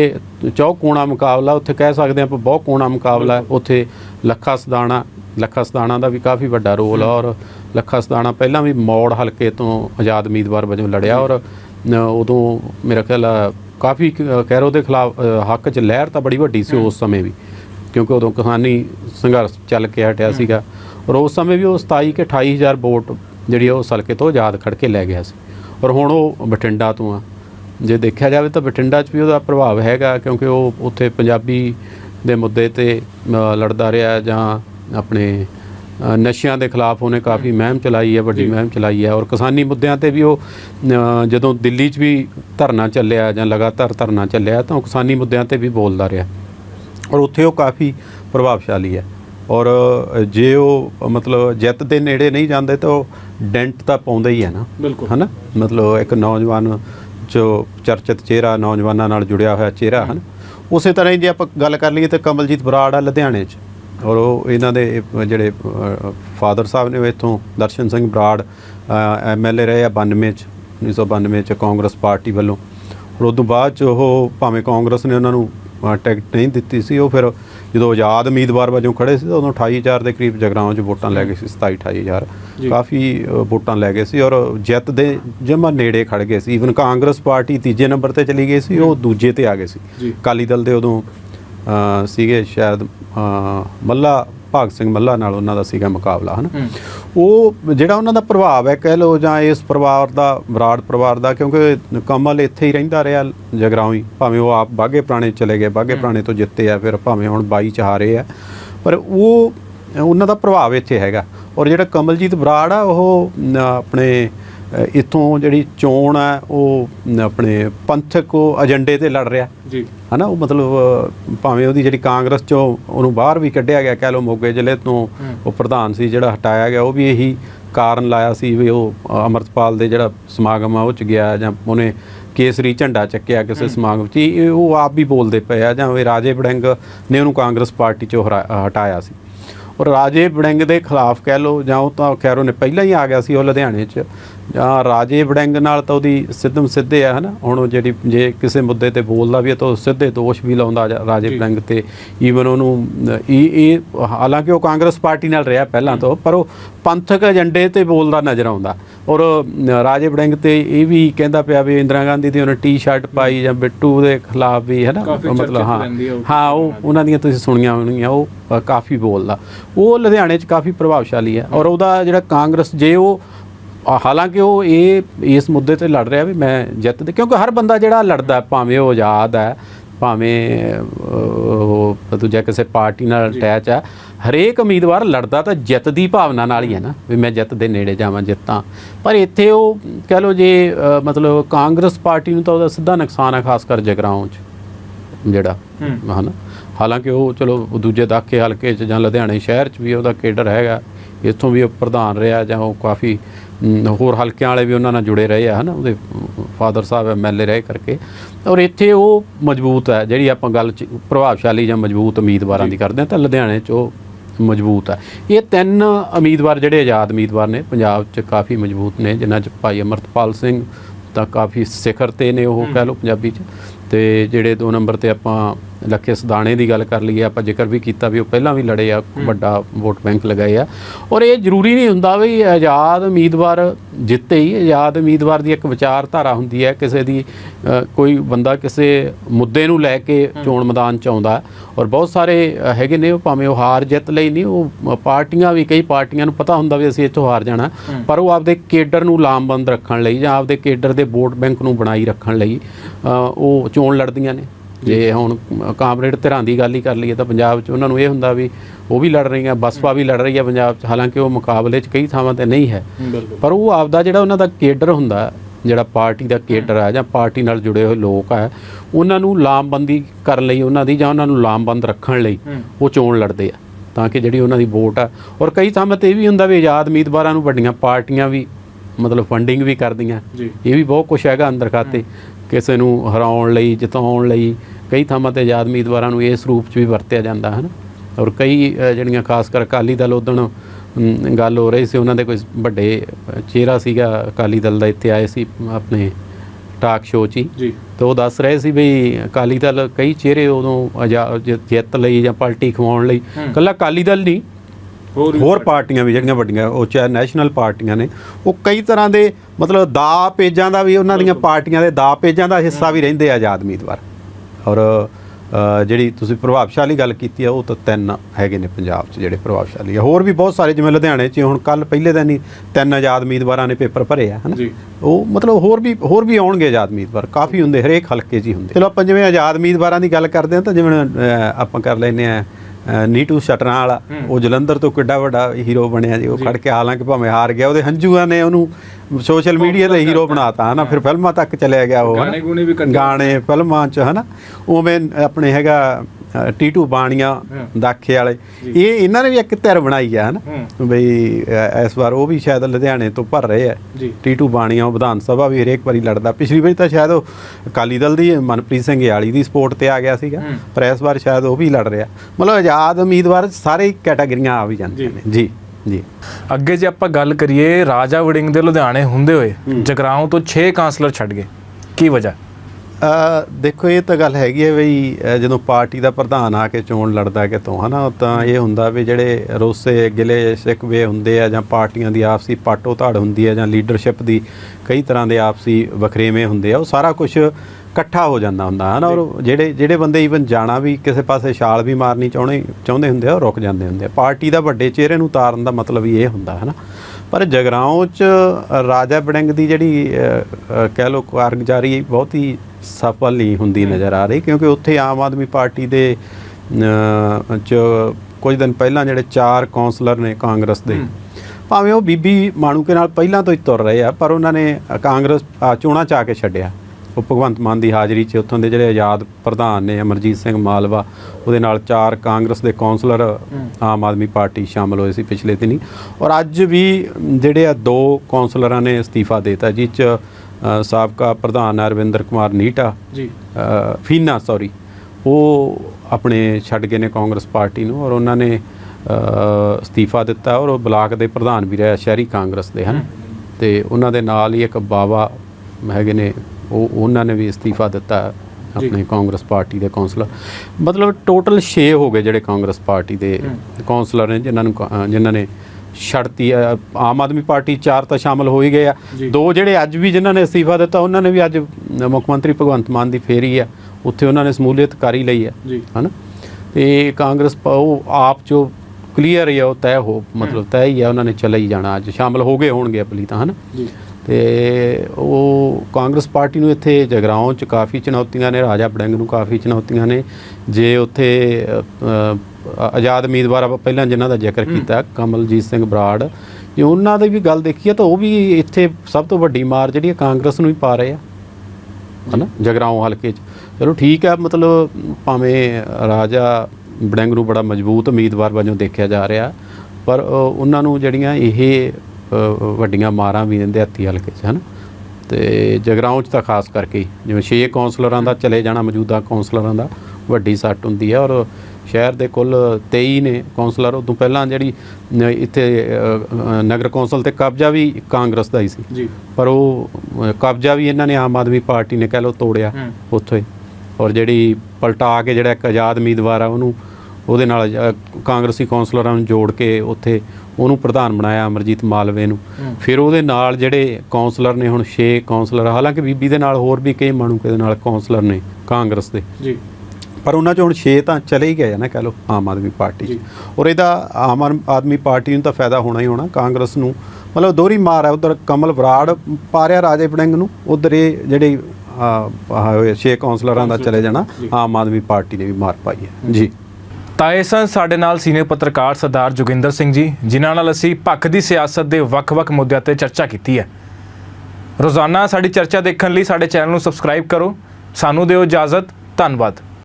ਚੌ ਕੋਣਾ ਮੁਕਾਬਲਾ ਉੱਥੇ ਕਹਿ ਸਕਦੇ ਆਪਾਂ ਬਹੁਤ ਕੋਣਾ ਮੁਕਾਬਲਾ ਉੱਥੇ ਲੱਖਾ ਸਦਾਣਾ ਲੱਖਾ ਸਦਾਣਾ ਦਾ ਵੀ ਕਾਫੀ ਵੱਡਾ ਰੋਲ ਆ ਔਰ ਲੱਖਾ ਸਦਾਣਾ ਪਹਿਲਾਂ ਵੀ ਮੌੜ ਹਲਕੇ ਤੋਂ ਆਜ਼ਾਦ ਉਮੀਦਵਾਰ ਵਜੋਂ ਲੜਿਆ ਔਰ ਉਦੋਂ ਮੇਰਾ ਖਿਆਲ ਕਾਫੀ ਕ- ਕੈਰੋ ਦੇ ਖਿਲਾਫ ਹੱਕ 'ਚ ਲਹਿਰ ਤਾਂ ਬੜੀ ਵੱਡੀ ਸੀ ਉਸ ਸਮੇਂ ਵੀ ਕਿਉਂਕਿ ਉਦੋਂ ਕਿਸਾਨੀ ਸੰਘਰਸ਼ ਚੱਲ ਕੇ ਹਟਿਆ ਸੀਗਾ ਔਰ ਉਸ ਸਮੇਂ ਵੀ ਉਹ 27 ਕਿ 28000 ਵੋਟ ਜਿਹੜੀ ਆ ਉਸ ਹਲਕੇ ਤੋਂ ਆਜ਼ਾਦ ਖੜ ਕੇ ਲੈ ਗਿਆ ਸੀ ਔਰ ਹੁਣ ਉਹ ਬਠਿੰਡਾ ਤੋਂ ਆ। ਜੇ ਦੇਖਿਆ ਜਾਵੇ ਤਾਂ ਬਠਿੰਡਾ 'ਚ ਵੀ ਉਹਦਾ ਪ੍ਰਭਾਵ ਹੈਗਾ ਕਿਉਂਕਿ ਉਹ ਉੱਥੇ ਪੰਜਾਬੀ ਦੇ ਮੁੱਦੇ ਤੇ ਲੜਦਾ ਰਿਹਾ ਜਾਂ ਆਪਣੇ ਨਸ਼ਿਆਂ ਦੇ ਖਿਲਾਫ ਉਹਨੇ ਕਾਫੀ ਮੁਹਿੰਮ ਚਲਾਈ ਹੈ ਵੱਡੀ ਮੁਹਿੰਮ ਚਲਾਈ ਹੈ ਔਰ ਕਿਸਾਨੀ ਮੁੱਦਿਆਂ ਤੇ ਵੀ ਉਹ ਜਦੋਂ ਦਿੱਲੀ 'ਚ ਵੀ ਧਰਨਾ ਚੱਲਿਆ ਜਾਂ ਲਗਾਤਾਰ ਧਰਨਾ ਚੱਲਿਆ ਤਾਂ ਉਹ ਕਿਸਾਨੀ ਮੁੱਦਿਆਂ ਤੇ ਵੀ ਬੋਲਦਾ ਰਿਹਾ। ਔਰ ਉੱਥੇ ਉਹ ਕਾਫੀ ਪ੍ਰਭਾਵਸ਼ਾਲੀ ਹੈ। ਔਰ ਜੇ ਉਹ ਮਤਲਬ ਜਿੱਤ ਦੇ ਨੇੜੇ ਨਹੀਂ ਜਾਂਦੇ ਤਾਂ ਉਹ ਡੈਂਟ ਤਾਂ ਪਾਉਂਦਾ ਹੀ ਹੈ ਨਾ। ਬਿਲਕੁਲ। ਹਨਾ? ਮਤਲਬ ਇੱਕ ਨੌਜਵਾਨ ਜੋ ਚਰਚਿਤ ਚਿਹਰਾ ਨੌਜਵਾਨਾਂ ਨਾਲ ਜੁੜਿਆ ਹੋਇਆ ਚਿਹਰਾ ਹਨ। ਉਸੇ ਤਰ੍ਹਾਂ ਹੀ ਜੇ ਆਪਾਂ ਗੱਲ ਕਰ ਲਈਏ ਤਾਂ ਕਮਲਜੀਤ ਬਰਾੜ ਆ ਲੁਧਿਆਣੇ 'ਚ। ਔਰ ਉਹ ਇਹਨਾਂ ਦੇ ਜਿਹੜੇ ਫਾਦਰ ਸਾਹਿਬ ਨੇ ਉਹ ਇੱਥੋਂ ਦਰਸ਼ਨ ਸਿੰਘ ਬਰਾੜ ਐਮਐਲਏ ਰਹੇ ਆ 92 'ਚ 1992 'ਚ ਕਾਂਗਰਸ ਪਾਰਟੀ ਵੱਲੋਂ। ਔਰ ਉਦੋਂ ਬਾਅਦ 'ਚ ਉਹ ਭਾਵੇਂ ਕਾਂਗਰਸ ਨੇ ਉਹਨਾਂ ਨੂੰ ਟਿਕਟ ਨਹੀਂ ਦਿੱਤੀ ਸੀ, ਉਹ ਫਿਰ ਜਦੋਂ ਆਜ਼ਾਦ ਉਮੀਦਵਾਰ ਵਜੋਂ ਖੜੇ ਸੀ ਤਾਂ ਉਦੋਂ 28000 ਦੇ ਕਰੀਬ ਜਗਰਾਉਂ 'ਚ ਵੋਟਾਂ ਲੈ ਗਏ ਸੀ 27 28000 ਕਾਫੀ ਵੋਟਾਂ ਲੈ ਗਏ ਸੀ ਔਰ ਜਿੱਤ ਦੇ ਜਮਾ ਨੇੜੇ ਖੜ ਗਏ ਸੀ। ਈਵਨ ਕਾਂਗਰਸ ਪਾਰਟੀ ਤੀਜੇ ਨੰਬਰ ਤੇ ਚਲੀ ਗਈ ਸੀ ਉਹ ਦੂਜੇ ਤੇ ਆ ਗਏ ਸੀ। ਜੀ। ਅਕਾਲੀ ਦਲ ਦੇ ਉਦੋਂ ਸੀਗੇ ਸ਼ਾਇਦ ਮੱਲਾ ਭਾਗ ਸਿੰਘ ਮੱਲਾ ਨਾਲ ਉਹਨਾਂ ਦਾ ਸੀਗਾ ਮੁਕਾਬਲਾ ਹਨ? ਉਹ ਜਿਹੜਾ ਉਹਨਾਂ ਦਾ ਪ੍ਰਭਾਵ ਹੈ ਕਹਿ ਲਓ ਜਾਂ ਇਸ ਪਰਿਵਾਰ ਦਾ ਬਰਾੜ ਪਰਿਵਾਰ ਦਾ ਕਿਉਂਕਿ ਕਮਲ ਇੱਥੇ ਹੀ ਰਹਿੰਦਾ ਰਿਹਾ ਜਗਰਾਉਂ ਹੀ। ਭਾਵੇਂ ਉਹ ਆਪ ਬਾਗੇ ਪੁਰਾਣੇ ਚਲੇ ਗਏ ਬਾਗੇ ਪੁਰਾਣੇ ਤੋਂ ਜਿੱਤੇ ਆ ਫਿਰ ਭਾਵੇਂ ਹੁਣ 22 ਚ ਹਾਰੇ ਆ। ਪਰ ਉਹ ਉਹਨਾਂ ਦਾ ਪ੍ਰਭਾਵ ਇੱਥੇ ਹੈਗਾ। ਔਰ ਜਿਹੜਾ ਕਮਲਜੀਤ ਬਰਾੜ ਆ ਉਹ ਆਪਣੇ ਇੱਥੋਂ ਜਿਹੜੀ ਚੋਣ ਆ ਉਹ ਆਪਣੇ ਪੰਥਕ ਉਹ ਏਜੰਡੇ ਤੇ ਲੜ ਰਿਹਾ। ਜੀ। ਹਨਾ ਉਹ ਮਤਲਬ ਭਾਵੇਂ ਉਹਦੀ ਜਿਹੜੀ ਕਾਂਗਰਸ ਚੋਂ ਉਹਨੂੰ ਬਾਹਰ ਵੀ ਕੱਢਿਆ ਗਿਆ ਕਹਿ ਲਓ ਮੋਗੇ ਜ਼ਿਲ੍ਹੇ ਤੋਂ ਉਹ ਪ੍ਰਧਾਨ ਸੀ ਜਿਹੜਾ ਹਟਾਇਆ ਗਿਆ ਉਹ ਵੀ ਇਹੀ ਕਾਰਨ ਲਾਇਆ ਸੀ ਵੀ ਉਹ ਅੰਮ੍ਰਿਤਪਾਲ ਦੇ ਜਿਹੜਾ ਸਮਾਗਮ ਆ ਉਹ ਚ ਗਿਆ ਜਾਂ ਉਹਨੇ ਕੇਸਰੀ ਝੰਡਾ ਚੱਕਿਆ ਕਿਸੇ ਸਮਾਗਮ 'ਚ ਇਹ ਉਹ ਆਪ ਵੀ ਬੋਲਦੇ ਪਏ ਆ ਜਾਂ ਇਹ ਰਾਜੇ ਵੜਿੰਗ ਨੇ ਉਹਨੂੰ ਕਾਂਗਰਸ ਪਾਰਟੀ 'ਚੋਂ ਹਟਾਇਆ ਸੀ। ਔਰ ਰਾਜੇ ਵੜਿੰਗ ਦੇ ਖਿਲਾਫ ਕਹਿ ਲਓ ਜਾਂ ਉਹ ਤਾਂ ਖੈਰ ਉਹਨੇ ਪਹਿਲਾਂ ਹੀ ਆ ਗਿਆ ਸੀ ਉਹ ਲੁਧਿਆਣੇ 'ਚ ਜਾਂ ਰਾਜੇ ਵੜਿੰਗ ਨਾਲ ਤਾਂ ਉਹਦੀ ਸਿੱਧਮ ਸਿੱਧੇ ਆ ਹਨਾ? ਹੁਣ ਉਹ ਜਿਹੜੀ ਜੇ ਕਿਸੇ ਮੁੱਦੇ ਤੇ ਬੋਲਦਾ ਵੀ ਹੈ ਤਾਂ ਉਹ ਸਿੱਧੇ ਦੋਸ਼ ਵੀ ਲਾਉਂਦਾ ਰਾਜੇ ਵੜਿੰਗ ਤੇ। ਈਵਨ ਉਹਨੂੰ ਇਹ ਇਹ ਹਾਲਾਂਕਿ ਉਹ ਕਾਂਗਰਸ ਪਾਰਟੀ ਨਾਲ ਰਿਹਾ ਪਹਿਲਾਂ ਤੋਂ ਪਰ ਉਹ ਪੰਥਕ ਏਜੰਡੇ ਤੇ ਬੋਲਦਾ ਨਜ਼ਰ ਆਉਂਦਾ। ਔਰ ਰਾਜੇ ਵੜਿੰਗ ਤੇ ਇਹ ਵੀ ਕਹਿੰਦਾ ਪਿਆ ਵੀ ਇੰਦਰਾ ਗਾਂਧੀ ਦੀ ਉਹਨੇ ਟੀ-ਸ਼ਰਟ ਪਾਈ ਜਾਂ ਬਿੱਟੂ ਦੇ ਖਿਲਾਫ ਵੀ ਹੈ ਨਾ ਕਾਫੀ ਮਤਲਬ ਹਾਂ ਹਾਂ ਉਹ ਉਹਨਾਂ ਦੀਆਂ ਤੁਸੀਂ ਸੁਣੀਆਂ ਹੋਣਗੀਆਂ ਉਹ ਕਾਫੀ ਬੋਲਦਾ। ਉਹ ਲੁਧਿਆਣੇ 'ਚ ਕਾਫੀ ਪ੍ਰਭਾਵਸ਼ਾਲੀ ਹੈ ਔਰ ਉਹਦਾ ਜਿਹੜਾ ਕਾਂਗਰਸ ਜੇ ਉਹ ਹਾਲਾਂਕਿ ਉਹ ਇਹ ਇਸ ਮੁੱਦੇ ਤੇ ਲੜ ਰਿਹਾ ਵੀ ਮੈਂ ਜਿੱਤ ਦੇ ਕਿਉਂਕਿ ਹਰ ਬੰਦਾ ਜਿਹੜਾ ਲੜਦਾ ਭਾਵੇਂ ਉਹ ਆਜ਼ਾਦ ਹੈ ਭਾਵੇਂ ਉਹ ਦੂਜਾ ਕਿਸੇ ਪਾਰਟੀ ਨਾਲ ਅਟੈਚ ਹੈ ਹਰੇਕ ਉਮੀਦਵਾਰ ਲੜਦਾ ਤਾਂ ਜਿੱਤ ਦੀ ਭਾਵਨਾ ਨਾਲ ਹੀ ਹੈ ਨਾ ਵੀ ਮੈਂ ਜਿੱਤ ਦੇ ਨੇੜੇ ਜਾਵਾਂ ਜਿੱਤਾਂ। ਪਰ ਇੱਥੇ ਉਹ ਕਹਿ ਲਓ ਜੇ ਮਤਲਬ ਕਾਂਗਰਸ ਪਾਰਟੀ ਨੂੰ ਤਾਂ ਉਹਦਾ ਸਿੱਧਾ ਨੁਕਸਾਨ ਹੈ ਖਾਸ ਕਰ ਜਗਰਾਉਂ 'ਚ ਜਿਹੜਾ ਹਨ। ਹਾਲਾਂਕਿ ਉਹ ਚਲੋ ਦੂਜੇ ਦਾਖੇ ਹਲਕੇ 'ਚ ਜਾਂ ਲੁਧਿਆਣੇ ਸ਼ਹਿਰ 'ਚ ਵੀ ਉਹਦਾ ਕੇਡਰ ਹੈਗਾ। ਇੱਥੋਂ ਵੀ ਉਹ ਪ੍ਰਧਾਨ ਰਿਹਾ ਜਾਂ ਉਹ ਕਾਫੀ ਹੋਰ ਹਲਕਿਆਂ ਵਾਲੇ ਵੀ ਉਹਨਾਂ ਨਾਲ ਜੁੜੇ ਰਹੇ ਆ ਹਨਾ ਉਹਦੇ ਫਾਦਰ ਸਾਹਿਬ ਐਮਐਲਏ ਰਹੇ ਕਰਕੇ। ਔਰ ਇੱਥੇ ਉਹ ਮਜ਼ਬੂਤ ਹੈ ਜਿਹੜੀ ਆਪਾਂ ਗੱਲ 'ਚ ਪ੍ਰਭਾਵਸ਼ਾਲੀ ਜਾਂ ਮਜ਼ਬੂਤ ਉਮੀਦਵਾਰਾਂ ਦੀ ਕਰਦੇ ਹਾਂ ਤਾਂ ਲੁਧਿਆਣੇ 'ਚ ਉਹ ਮਜ਼ਬੂਤ ਹੈ। ਇਹ ਤਿੰਨ ਉਮੀਦਵਾਰ ਜਿਹੜੇ ਆਜ਼ਾਦ ਉਮੀਦਵਾਰ ਨੇ ਪੰਜਾਬ 'ਚ ਕਾਫੀ ਮਜ਼ਬੂਤ ਨੇ ਜਿਨ੍ਹਾਂ 'ਚ ਭਾਈ ਅਮਰਤਪਾਲ ਸਿੰਘ ਤਾਂ ਕਾਫੀ ਸਿਖਰ ਤੇ ਨੇ ਉਹ ਕਹਿ ਲਓ ਪੰਜਾਬੀ 'ਚ। ਤੇ ਜਿਹੜੇ ਦੋ ਨੰਬਰ ਤੇ ਆਪਾਂ ਲੱਖੇ ਸਦਾਣੇ ਦੀ ਗੱਲ ਕਰ ਲਈਏ ਆਪਾਂ ਜ਼ਿਕਰ ਵੀ ਕੀਤਾ ਵੀ ਉਹ ਪਹਿਲਾਂ ਵੀ ਲੜੇ ਆ ਵੱਡਾ ਵੋਟ ਬੈਂਕ ਲਗਾਏ ਆ। ਔਰ ਇਹ ਜ਼ਰੂਰੀ ਨਹੀਂ ਹੁੰਦਾ ਵੀ ਆਜ਼ਾਦ ਉਮੀਦਵਾਰ ਜਿੱਤੇ ਹੀ ਆਜ਼ਾਦ ਉਮੀਦਵਾਰ ਦੀ ਇੱਕ ਵਿਚਾਰਧਾਰਾ ਹੁੰਦੀ ਹੈ ਕਿਸੇ ਦੀ ਕੋਈ ਬੰਦਾ ਕਿਸੇ ਮੁੱਦੇ ਨੂੰ ਲੈ ਕੇ ਚੋਣ ਮੈਦਾਨ ਚ ਆਉਂਦਾ। ਔਰ ਬਹੁਤ ਸਾਰੇ ਹੈਗੇ ਨੇ ਉਹ ਭਾਵੇਂ ਉਹ ਹਾਰ ਜਿੱਤ ਲਈ ਨਹੀਂ ਉਹ ਪਾਰਟੀਆਂ ਵੀ ਕਈ ਪਾਰਟੀਆਂ ਨੂੰ ਪਤਾ ਹੁੰਦਾ ਵੀ ਅਸੀਂ ਇੱਥੋਂ ਹਾਰ ਜਾਣਾ। ਪਰ ਉਹ ਆਪਦੇ ਕੇਡਰ ਨੂੰ ਲਾਮਬੰਦ ਰੱਖਣ ਲਈ ਜਾਂ ਆਪਦੇ ਕੇਡਰ ਦੇ ਵੋਟ ਬੈਂਕ ਨੂੰ ਬਣਾਈ ਰੱਖਣ ਲਈ ਉਹ ਚੋਣ ਲੜਦੀਆਂ ਨੇ। ਜੇ ਹੁਣ ਕਾਮਰੇਡ ਧਿਰਾਂ ਦੀ ਗੱਲ ਹੀ ਕਰ ਲਈਏ ਤਾਂ ਪੰਜਾਬ 'ਚ ਉਹਨਾਂ ਨੂੰ ਇਹ ਹੁੰਦਾ ਵੀ ਉਹ ਵੀ ਲੜ ਰਹੀਆਂ ਬਸਪਾ ਵੀ ਲੜ ਰਹੀ ਹੈ ਪੰਜਾਬ 'ਚ ਹਾਲਾਂਕਿ ਉਹ ਮੁਕਾਬਲੇ 'ਚ ਕਈ ਥਾਵਾਂ ਤੇ ਨਹੀਂ ਹੈ। ਪਰ ਉਹ ਆਪਦਾ ਜਿਹੜਾ ਉਹਨਾਂ ਦਾ ਕੇਡਰ ਹੁੰਦਾ ਜਿਹੜਾ ਪਾਰਟੀ ਦਾ ਕੇਡਰ ਹੈ ਜਾਂ ਪਾਰਟੀ ਨਾਲ ਜੁੜੇ ਹੋਏ ਲੋਕ ਹੈ ਉਹਨਾਂ ਨੂੰ ਲਾਮਬੰਦੀ ਕਰਨ ਲਈ ਉਹਨਾਂ ਦੀ ਜਾਂ ਉਹਨਾਂ ਨੂੰ ਲਾਮਬੰਦ ਰੱਖਣ ਲਈ ਉਹ ਚੋਣ ਲੜਦੇ ਆ ਤਾਂ ਕਿ ਜਿਹੜੀ ਉਹਨਾਂ ਦੀ ਵੋਟ ਆ। ਔਰ ਕਈ ਥਾਵਾਂ ਤੇ ਇਹ ਵੀ ਹੁੰਦਾ ਵੀ ਆਜ਼ਾਦ ਉਮੀਦਵਾਰਾਂ ਨੂੰ ਵੱਡੀਆਂ ਪਾਰਟੀਆਂ ਵੀ ਮਤਲਬ ਫੰਡਿੰਗ ਵੀ ਕਰਦੀਆਂ। ਇਹ ਵੀ ਬਹੁਤ ਕੁਝ ਹੈਗਾ ਅੰਦਰ ਖਾਤੇ ਕਿਸੇ ਨੂੰ ਹਰਾਉਣ ਲਈ ਜਿਤਾਉਣ ਲਈ ਕਈ ਥਾਵਾਂ ਤੇ ਆਜ਼ਾਦ ਉਮੀਦਵਾਰਾਂ ਨੂੰ ਇਸ ਰੂਪ 'ਚ ਵੀ ਵਰਤਿਆ ਜਾਂਦਾ ਹੈ ਨਾ ਔਰ ਕਈ ਜਿਹੜੀਆਂ ਖਾਸ ਕਰ ਅਕਾਲੀ ਦਲ ਉਦਣ ਗੱਲ ਹੋ ਰਹੀ ਸੀ ਉਹਨਾਂ ਦੇ ਕੋਈ ਵੱਡੇ ਚਿਹਰਾ ਸੀਗਾ ਅਕਾਲੀ ਦਲ ਦਾ ਇੱਥੇ ਆਏ ਸੀ ਆਪਣੇ ਟਾਕ ਸ਼ੋਅ 'ਚ ਹੀ। ਜੀ। ਤੇ ਉਹ ਦੱਸ ਰਹੇ ਸੀ ਵੀ ਅਕਾਲੀ ਦਲ ਕਈ ਚਿਹਰੇ ਉਦੋਂ ਜਿੱਤ ਲਈ ਜਾਂ ਪਾਰਟੀ ਖਵਾਉਣ ਲਈ। ਕੱਲਾ ਅਕਾਲੀ ਦਲ ਨਹੀਂ। ਹੋਰ ਹੋਰ ਪਾਰਟੀਆਂ ਵੀ ਜਿਹੜੀਆਂ ਵੱਡੀਆਂ ਉਹ ਚਾਹੇ ਨੈਸ਼ਨਲ ਪਾਰਟੀਆਂ ਨੇ। ਉਹ ਕਈ ਤਰ੍ਹਾਂ ਦੇ ਮਤਲਬ ਦਾ ਪੇਜਾਂ ਦਾ ਵੀ ਉਹਨਾਂ ਦੀਆਂ ਪਾਰਟੀਆਂ ਦੇ ਦਾ ਪੇਜਾਂ ਦਾ ਹਿੱਸਾ ਵੀ ਰਹਿੰਦੇ ਆ ਆਜ਼ਾਦ ਉਮੀਦਵਾਰ। ਔਰ ਜਿਹੜੀ ਤੁਸੀਂ ਪ੍ਰਭਾਵਸ਼ਾਲੀ ਗੱਲ ਕੀਤੀ ਆ ਉਹ ਤਾਂ ਤਿੰਨ ਹੈਗੇ ਨੇ ਪੰਜਾਬ 'ਚ ਜਿਹੜੇ ਪ੍ਰਭਾਵਸ਼ਾਲੀ ਆ। ਹੋਰ ਵੀ ਬਹੁਤ ਸਾਰੇ ਜਿਵੇਂ ਲੁਧਿਆਣੇ 'ਚ ਹੁਣ ਕੱਲ ਪਹਿਲੇ ਦਿਨ ਹੀ ਤਿੰਨ ਆਜ਼ਾਦ ਉਮੀਦਵਾਰਾਂ ਨੇ ਪੇਪਰ ਭਰੇ ਆ ਹਨਾ? ਉਹ ਮਤਲਬ ਹੋਰ ਵੀ ਹੋਰ ਵੀ ਆਉਣਗੇ ਆਜ਼ਾਦ ਉਮੀਦਵਾਰ ਕਾਫੀ ਹੁੰਦੇ ਹਰੇਕ ਹਲਕੇ 'ਚ ਹੀ ਹੁੰਦੇ। ਚਲੋ ਆਪਾਂ ਜਿਵੇਂ ਆਜ਼ਾਦ ਉਮੀਦਵਾਰਾਂ ਦੀ ਗੱਲ ਕਰਦੇ ਹਾਂ ਤਾਂ ਜਿਵੇਂ ਆਪਾਂ ਕਰ ਲੈਨੇ ਆ ਨੀਟੂ ਸ਼ਟਰਾਂ ਵਾਲਾ ਉਹ ਜਲੰਧਰ ਤੋਂ ਕਿੱਡਾ ਵੱਡਾ ਹੀਰੋ ਬਣਿਆ ਜੀ ਉਹ ਖੜ ਕੇ ਹਾਲਾਂਕਿ ਭਾਵੇਂ ਹਾਰ ਗਿਆ ਉਹਦੇ ਹੰਝੂਆਂ ਨੇ ਉਹਨੂੰ ਸੋਸ਼ਲ ਮੀਡੀਆ ਤੇ ਹੀਰੋ ਬਣਾਤਾ ਹਨਾ ਫਿਰ ਫਿਲਮਾਂ ਤੱਕ ਚਲਿਆ ਗਿਆ ਉਹ। ਗਾਣੇ ਗੂਣੇ ਵੀ। ਗਾਣੇ ਫਿਲਮਾਂ 'ਚ ਹਨਾ ਉਵੇਂ ਆਪਣੇ ਹੈਗਾ ਟੀਟੂ ਬਾਣੀਆਂ ਦਾਖੇ ਵਾਲੇ। ਇਹ ਇਹਨਾਂ ਨੇ ਵੀ ਇੱਕ ਧਿਰ ਬਣਾਈ ਆ ਹਨਾ? ਬਈ ਇਸ ਵਾਰ ਉਹ ਵੀ ਸ਼ਾਇਦ ਲੁਧਿਆਣੇ ਤੋਂ ਭਰ ਰਹੇ ਆ। ਟੀਟੂ ਬਾਣੀਆਂ ਉਹ ਵਿਧਾਨ ਸਭਾ ਵੀ ਹਰੇਕ ਵਾਰੀ ਲੜਦਾ। ਪਿਛਲੀ ਵਾਰੀ ਤਾਂ ਸ਼ਾਇਦ ਉਹ ਅਕਾਲੀ ਦਲ ਦੀ ਮਨਪ੍ਰੀਤ ਸਿੰਘ ਯਾਲੀ ਦੀ ਸਪੋਰਟ ਤੇ ਆ ਗਿਆ ਸੀਗਾ। ਪਰ ਇਸ ਵਾਰ ਸ਼ਾਇਦ ਉਹ ਵੀ ਲੜ ਰਿਹਾ। ਮਤਲਬ ਆਜ਼ਾਦ ਉਮੀਦਵਾਰ ਸਾਰੇ ਕੈਟਾਗਰੀਆਂ ਆ ਵੀ ਜਾਂਦੀਆਂ ਨੇ। ਜੀ। ਜੀ ਅੱਗੇ ਜੇ ਆਪਾਂ ਗੱਲ ਕਰੀਏ ਰਾਜਾ ਵੜਿੰਗ ਦੇ ਲੁਧਿਆਣੇ ਹੁੰਦੇ ਹੋਏ ਜਗਰਾਉਂ ਤੋਂ 6 ਕਾਉਂਸਲਰ ਛੱਡ ਗਏ। ਕੀ ਵਜ੍ਹਾ? ਦੇਖੋ ਇਹ ਤਾਂ ਗੱਲ ਹੈਗੀ ਹੈ ਵੀ ਜਦੋਂ ਪਾਰਟੀ ਦਾ ਪ੍ਰਧਾਨ ਆ ਕੇ ਚੋਣ ਲੜਦਾ ਕਿਤੋਂ ਹਨਾ ਤਾਂ ਇਹ ਹੁੰਦਾ ਵੀ ਜਿਹੜੇ ਰੋਸੇ ਗਿਲੇ ਸਿਕਵੇ ਹੁੰਦੇ ਆ ਜਾਂ ਪਾਰਟੀਆਂ ਦੀ ਆਪਸੀ ਪਾਟੋ ਧਾੜ ਹੁੰਦੀ ਹੈ ਜਾਂ ਲੀਡਰਸ਼ਿਪ ਦੀ ਕਈ ਤਰ੍ਹਾਂ ਦੇ ਆਪਸੀ ਵਖਰੇਵੇਂ ਹੁੰਦੇ ਆ ਉਹ ਸਾਰਾ ਕੁਝ ਇਕੱਠਾ ਹੋ ਜਾਂਦਾ ਹੁੰਦਾ ਹਨਾ ਔਰ ਜਿਹੜੇ ਜਿਹੜੇ ਬੰਦੇ ਈਵਨ ਜਾਣਾ ਵੀ ਕਿਸੇ ਪਾਸੇ ਛਾਲ ਵੀ ਮਾਰਨੀ ਚਾਹੁੰਦੇ ਚਾਹੁੰਦੇ ਹੁੰਦੇ ਆ ਉਹ ਰੁਕ ਜਾਂਦੇ ਹੁੰਦੇ ਆ। ਪਾਰਟੀ ਦਾ ਵੱਡੇ ਚਿਹਰੇ ਨੂੰ ਤਾਰਨ ਦਾ ਮਤਲਬ ਹੀ ਇਹ ਹੁੰਦਾ ਹਨਾ। ਪਰ ਜਗਰਾਉਂ ਚ ਰਾਜਾ ਬੜਿੰਗ ਦੀ ਜਿਹੜੀ ਕਹਿ ਲੋ ਕਾਰਗੁਜ਼ਾਰੀ ਬਹੁਤ ਹੀ ਸਫਲ ਨਹੀਂ ਹੁੰਦੀ ਨਜ਼ਰ ਆ ਰਹੀ ਕਿਉਂਕਿ ਉੱਥੇ ਆਮ ਆਦਮੀ ਪਾਰਟੀ ਦੇ ਚ ਕੁਝ ਦਿਨ ਪਹਿਲਾਂ ਜਿਹੜੇ ਚਾਰ ਕਾਉਂਸਲਰ ਨੇ ਕਾਂਗਰਸ ਦੇ ਭਾਵੇਂ ਉਹ ਬੀਬੀ ਮਾਣੂਕੇ ਨਾਲ ਪਹਿਲਾਂ ਤੋਂ ਹੀ ਤੁਰ ਰਹੇ ਆ ਪਰ ਉਹਨਾਂ ਨੇ ਕਾਂਗਰਸ ਚੋਣਾਂ ਚ ਆ ਕੇ ਛੱਡਿਆ। ਉਹ ਭਗਵੰਤ ਮਾਨ ਦੀ ਹਾਜ਼ਰੀ 'ਚ ਉੱਥੋਂ ਦੇ ਜਿਹੜੇ ਆਜ਼ਾਦ ਪ੍ਰਧਾਨ ਨੇ ਅਮਰਜੀਤ ਸਿੰਘ ਮਾਲਵਾ ਉਹਦੇ ਨਾਲ ਚਾਰ ਕਾਂਗਰਸ ਦੇ ਕਾਉਂਸਲਰ ਆਮ ਆਦਮੀ ਪਾਰਟੀ ਸ਼ਾਮਲ ਹੋਏ ਸੀ ਪਿਛਲੇ ਦਿਨੀ। ਔਰ ਅੱਜ ਵੀ ਜਿਹੜੇ ਆ ਦੋ ਕਾਉਂਸਲਰਾਂ ਨੇ ਅਸਤੀਫਾ ਦਿੱਤਾ ਜਿਸ 'ਚ ਸਾਬਕਾ ਪ੍ਰਧਾਨ ਅਰਵਿੰਦਰ ਕੁਮਾਰ ਨੀਟਾ ਜੀ। ਫੀਨਾ ਸੌਰੀ ਉਹ ਆਪਣੇ ਛੱਡ ਗਏ ਨੇ ਕਾਂਗਰਸ ਪਾਰਟੀ ਨੂੰ ਔਰ ਉਹਨਾਂ ਨੇ ਅਸਤੀਫਾ ਦਿੱਤਾ ਔਰ ਉਹ ਬਲਾਕ ਦੇ ਪ੍ਰਧਾਨ ਵੀ ਰਹੇ ਸ਼ਹਿਰੀ ਕਾਂਗਰਸ ਦੇ ਹਨ। ਤੇ ਉਹਨਾਂ ਦੇ ਨਾਲ ਹੀ ਇੱਕ ਬਾਵਾ ਹੈਗੇ ਨੇ ਉਹ ਉਹਨਾਂ ਨੇ ਵੀ ਅਸਤੀਫਾ ਦਿੱਤਾ ਆਪਣੇ ਕਾਂਗਰਸ ਪਾਰਟੀ ਦੇ ਕੌਂਸਲਰ। ਮਤਲਬ ਟੋਟਲ 6 ਹੋ ਗਏ ਜਿਹੜੇ ਕਾਂਗਰਸ ਪਾਰਟੀ ਦੇ ਕੌਂਸਲਰ ਨੇ ਜਿਨ੍ਹਾਂ ਨੂੰ ਜਿਨ੍ਹਾਂ ਨੇ ਛੱਡਤੀ ਹੈ। ਆਮ ਆਦਮੀ ਪਾਰਟੀ ਚਾਰ ਤਾਂ ਸ਼ਾਮਲ ਹੋ ਹੀ ਗਏ ਆ। ਦੋ ਜਿਹੜੇ ਅੱਜ ਵੀ ਜਿਨ੍ਹਾਂ ਨੇ ਅਸਤੀਫਾ ਦਿੱਤਾ ਉਹਨਾਂ ਨੇ ਵੀ ਅੱਜ ਮੁੱਖ ਮੰਤਰੀ ਭਗਵੰਤ ਮਾਨ ਦੀ ਫੇਰੀ ਆ। ਉੱਥੇ ਉਹਨਾਂ ਨੇ ਸਮੂਲੀਅਤ ਕਰ ਹੀ ਲਈ ਹੈ ਜੀ। ਹਨਾ? ਤੇ ਕਾਂਗਰਸ ਉਹ ਆਪ ਜੋ ਕਲੀਅਰ ਹੈ ਉਹ ਤੈਅ ਹੋ ਮਤਲਬ ਤੈਅ ਹੀ ਹੈ ਉਹਨਾਂ ਨੇ ਚਲੇ ਹੀ ਜਾਣਾ। ਅੱਜ ਸ਼ਾਮਲ ਹੋ ਗਏ ਹੋਣਗੇ ਅਪਲੀ ਤਾਂ ਹਨਾ? ਜੀ। ਤੇ ਉਹ ਕਾਂਗਰਸ ਪਾਰਟੀ ਨੂੰ ਇੱਥੇ ਜਗਰਾਉਂ ਚ ਕਾਫੀ ਚੁਣੌਤੀਆਂ ਨੇ ਰਾਜਾ ਬੜਿੰਗ ਨੂੰ ਕਾਫੀ ਚੁਣੌਤੀਆਂ ਨੇ। ਜੇ ਉੱਥੇ ਆਜ਼ਾਦ ਉਮੀਦਵਾਰ ਆਪਾਂ ਪਹਿਲਾਂ ਜਿਨ੍ਹਾਂ ਦਾ ਜ਼ਿਕਰ ਕੀਤਾ ਕਮਲਜੀਤ ਸਿੰਘ ਬਰਾੜ ਜੇ ਉਹਨਾਂ ਦੀ ਵੀ ਗੱਲ ਦੇਖੀਏ ਤਾਂ ਉਹ ਵੀ ਇੱਥੇ ਸਭ ਤੋਂ ਵੱਡੀ ਮਾਰ ਜਿਹੜੀ ਹੈ ਕਾਂਗਰਸ ਨੂੰ ਹੀ ਪਾ ਰਹੇ ਆ। ਹਨਾ? ਜਗਰਾਉਂ ਹਲਕੇ ਚ। ਚਲੋ ਠੀਕ ਹੈ ਮਤਲਬ ਭਾਵੇਂ ਰਾਜਾ ਬੜਿੰਗ ਨੂੰ ਬੜਾ ਮਜ਼ਬੂਤ ਉਮੀਦਵਾਰ ਵਜੋਂ ਦੇਖਿਆ ਜਾ ਰਿਹਾ ਪਰ ਉਹਨਾਂ ਨੂੰ ਜਿਹੜੀਆਂ ਇਹ ਵੱਡੀਆਂ ਮਾਰਾਂ ਵੀ ਦਿੰਦੇ ਹੱਤੀ ਹਲਕੇ ਚ ਹਨ? ਤੇ ਜਗਰਾਉਂ ਚ ਤਾਂ ਖਾਸ ਕਰਕੇ ਜਿਵੇਂ 6 ਕੌਂਸਲਰਾਂ ਦਾ ਚਲੇ ਜਾਣਾ ਮੌਜੂਦਾ ਕੌਂਸਲਰਾਂ ਦਾ ਵੱਡੀ ਸੱਟ ਹੁੰਦੀ ਹੈ ਔਰ ਸ਼ਹਿਰ ਦੇ ਕੁੱਲ 23 ਨੇ ਕੌਂਸਲਰ ਉਦੋਂ ਪਹਿਲਾਂ ਜਿਹੜੀ ਇੱਥੇ ਨਗਰ ਕੌਂਸਲ ਤੇ ਕਬਜ਼ਾ ਵੀ ਕਾਂਗਰਸ ਦਾ ਹੀ ਸੀ। ਜੀ। ਪਰ ਉਹ ਕਬਜ਼ਾ ਵੀ ਇਹਨਾਂ ਨੇ ਆਮ ਆਦਮੀ ਪਾਰਟੀ ਨੇ ਕਹਿ ਲਓ ਤੋੜਿਆ। ਉੱਥੇ ਔਰ ਜਿਹੜੀ ਪਲਟਾ ਕੇ ਜਿਹੜਾ ਇੱਕ ਆਜ਼ਾਦ ਉਮੀਦਵਾਰ ਆ ਉਹਨੂੰ ਉਹਦੇ ਨਾਲ ਕਾਂਗਰਸੀ ਕੌਂਸਲਰਾਂ ਨੂੰ ਜੋੜ ਕੇ ਉੱਥੇ ਉਹਨੂੰ ਪ੍ਰਧਾਨ ਬਣਾਇਆ ਅਮਰਜੀਤ ਮਾਲਵੇ ਨੂੰ। ਫਿਰ ਉਹਦੇ ਨਾਲ ਜਿਹੜੇ ਕੌਂਸਲਰ ਨੇ ਹੁਣ 6 ਕੌਂਸਲਰ ਹਾਲਾਂਕਿ ਬੀਬੀ ਦੇ ਨਾਲ ਹੋਰ ਵੀ ਕਈ ਮਾਣੂਕੇ ਦੇ ਨਾਲ ਕੌਂਸਲਰ ਨੇ ਕਾਂਗਰਸ ਦੇ। ਜੀ। ਪਰ ਉਹਨਾਂ 'ਚ ਹੁਣ 6 ਤਾਂ ਚਲੇ ਹੀ ਗਏ ਨਾ ਕਹਿ ਲਓ ਆਮ ਆਦਮੀ ਪਾਰਟੀ 'ਚ। ਔਰ ਇਹਦਾ ਆਮ ਆਦਮ- ਪਾਰਟੀ ਨੂੰ ਤਾਂ ਫਾਇਦਾ ਹੋਣਾ ਹੀ ਹੋਣਾ ਕਾਂਗਰਸ ਨੂੰ। ਮਤਲਬ ਦੋਹਰੀ ਮਾਰ ਹੈ ਉਧਰ ਕਮਲ ਬਰਾੜ ਪਾਰਿਆ ਰਾਜੇ ਵੜਿੰਗ ਨੂੰ ਉਧਰ ਇਹ ਜਿਹੜੇ ਹੋਏ ਛੇ ਕੌਂਸਲਰਾਂ ਦਾ ਚਲੇ ਜਾਣਾ। ਆਮ ਆਦਮੀ ਪਾਰਟੀ ਨੇ ਵੀ ਮਾਰ ਪਾਈ ਹੈ। ਜੀ। ਤਾਂ ਇਹ ਸਨ ਸਾਡੇ ਨਾਲ ਸੀਨੀਅਰ ਪੱਤਰਕਾਰ ਸਰਦਾਰ ਜੋਗਿੰਦਰ ਸਿੰਘ ਜੀ, ਜਿਨ੍ਹਾਂ ਨਾਲ ਅਸੀਂ ਪੱਖ ਦੀ ਸਿਆਸਤ ਦੇ ਵੱਖ-ਵੱਖ ਮੁੱਦਿਆਂ ਤੇ ਚਰਚਾ ਕੀਤੀ ਹੈ। ਰੋਜ਼ਾਨਾ ਸਾਡੀ ਚਰਚਾ ਦੇਖਣ ਲਈ ਸਾਡੇ ਚੈਨਲ ਨੂੰ ਸਬਸਕ੍ਰਾਈਬ ਕਰੋ। ਸਾਨੂੰ ਦਿਓ ਇਜਾਜ਼ਤ। ਧੰਨਵਾਦ।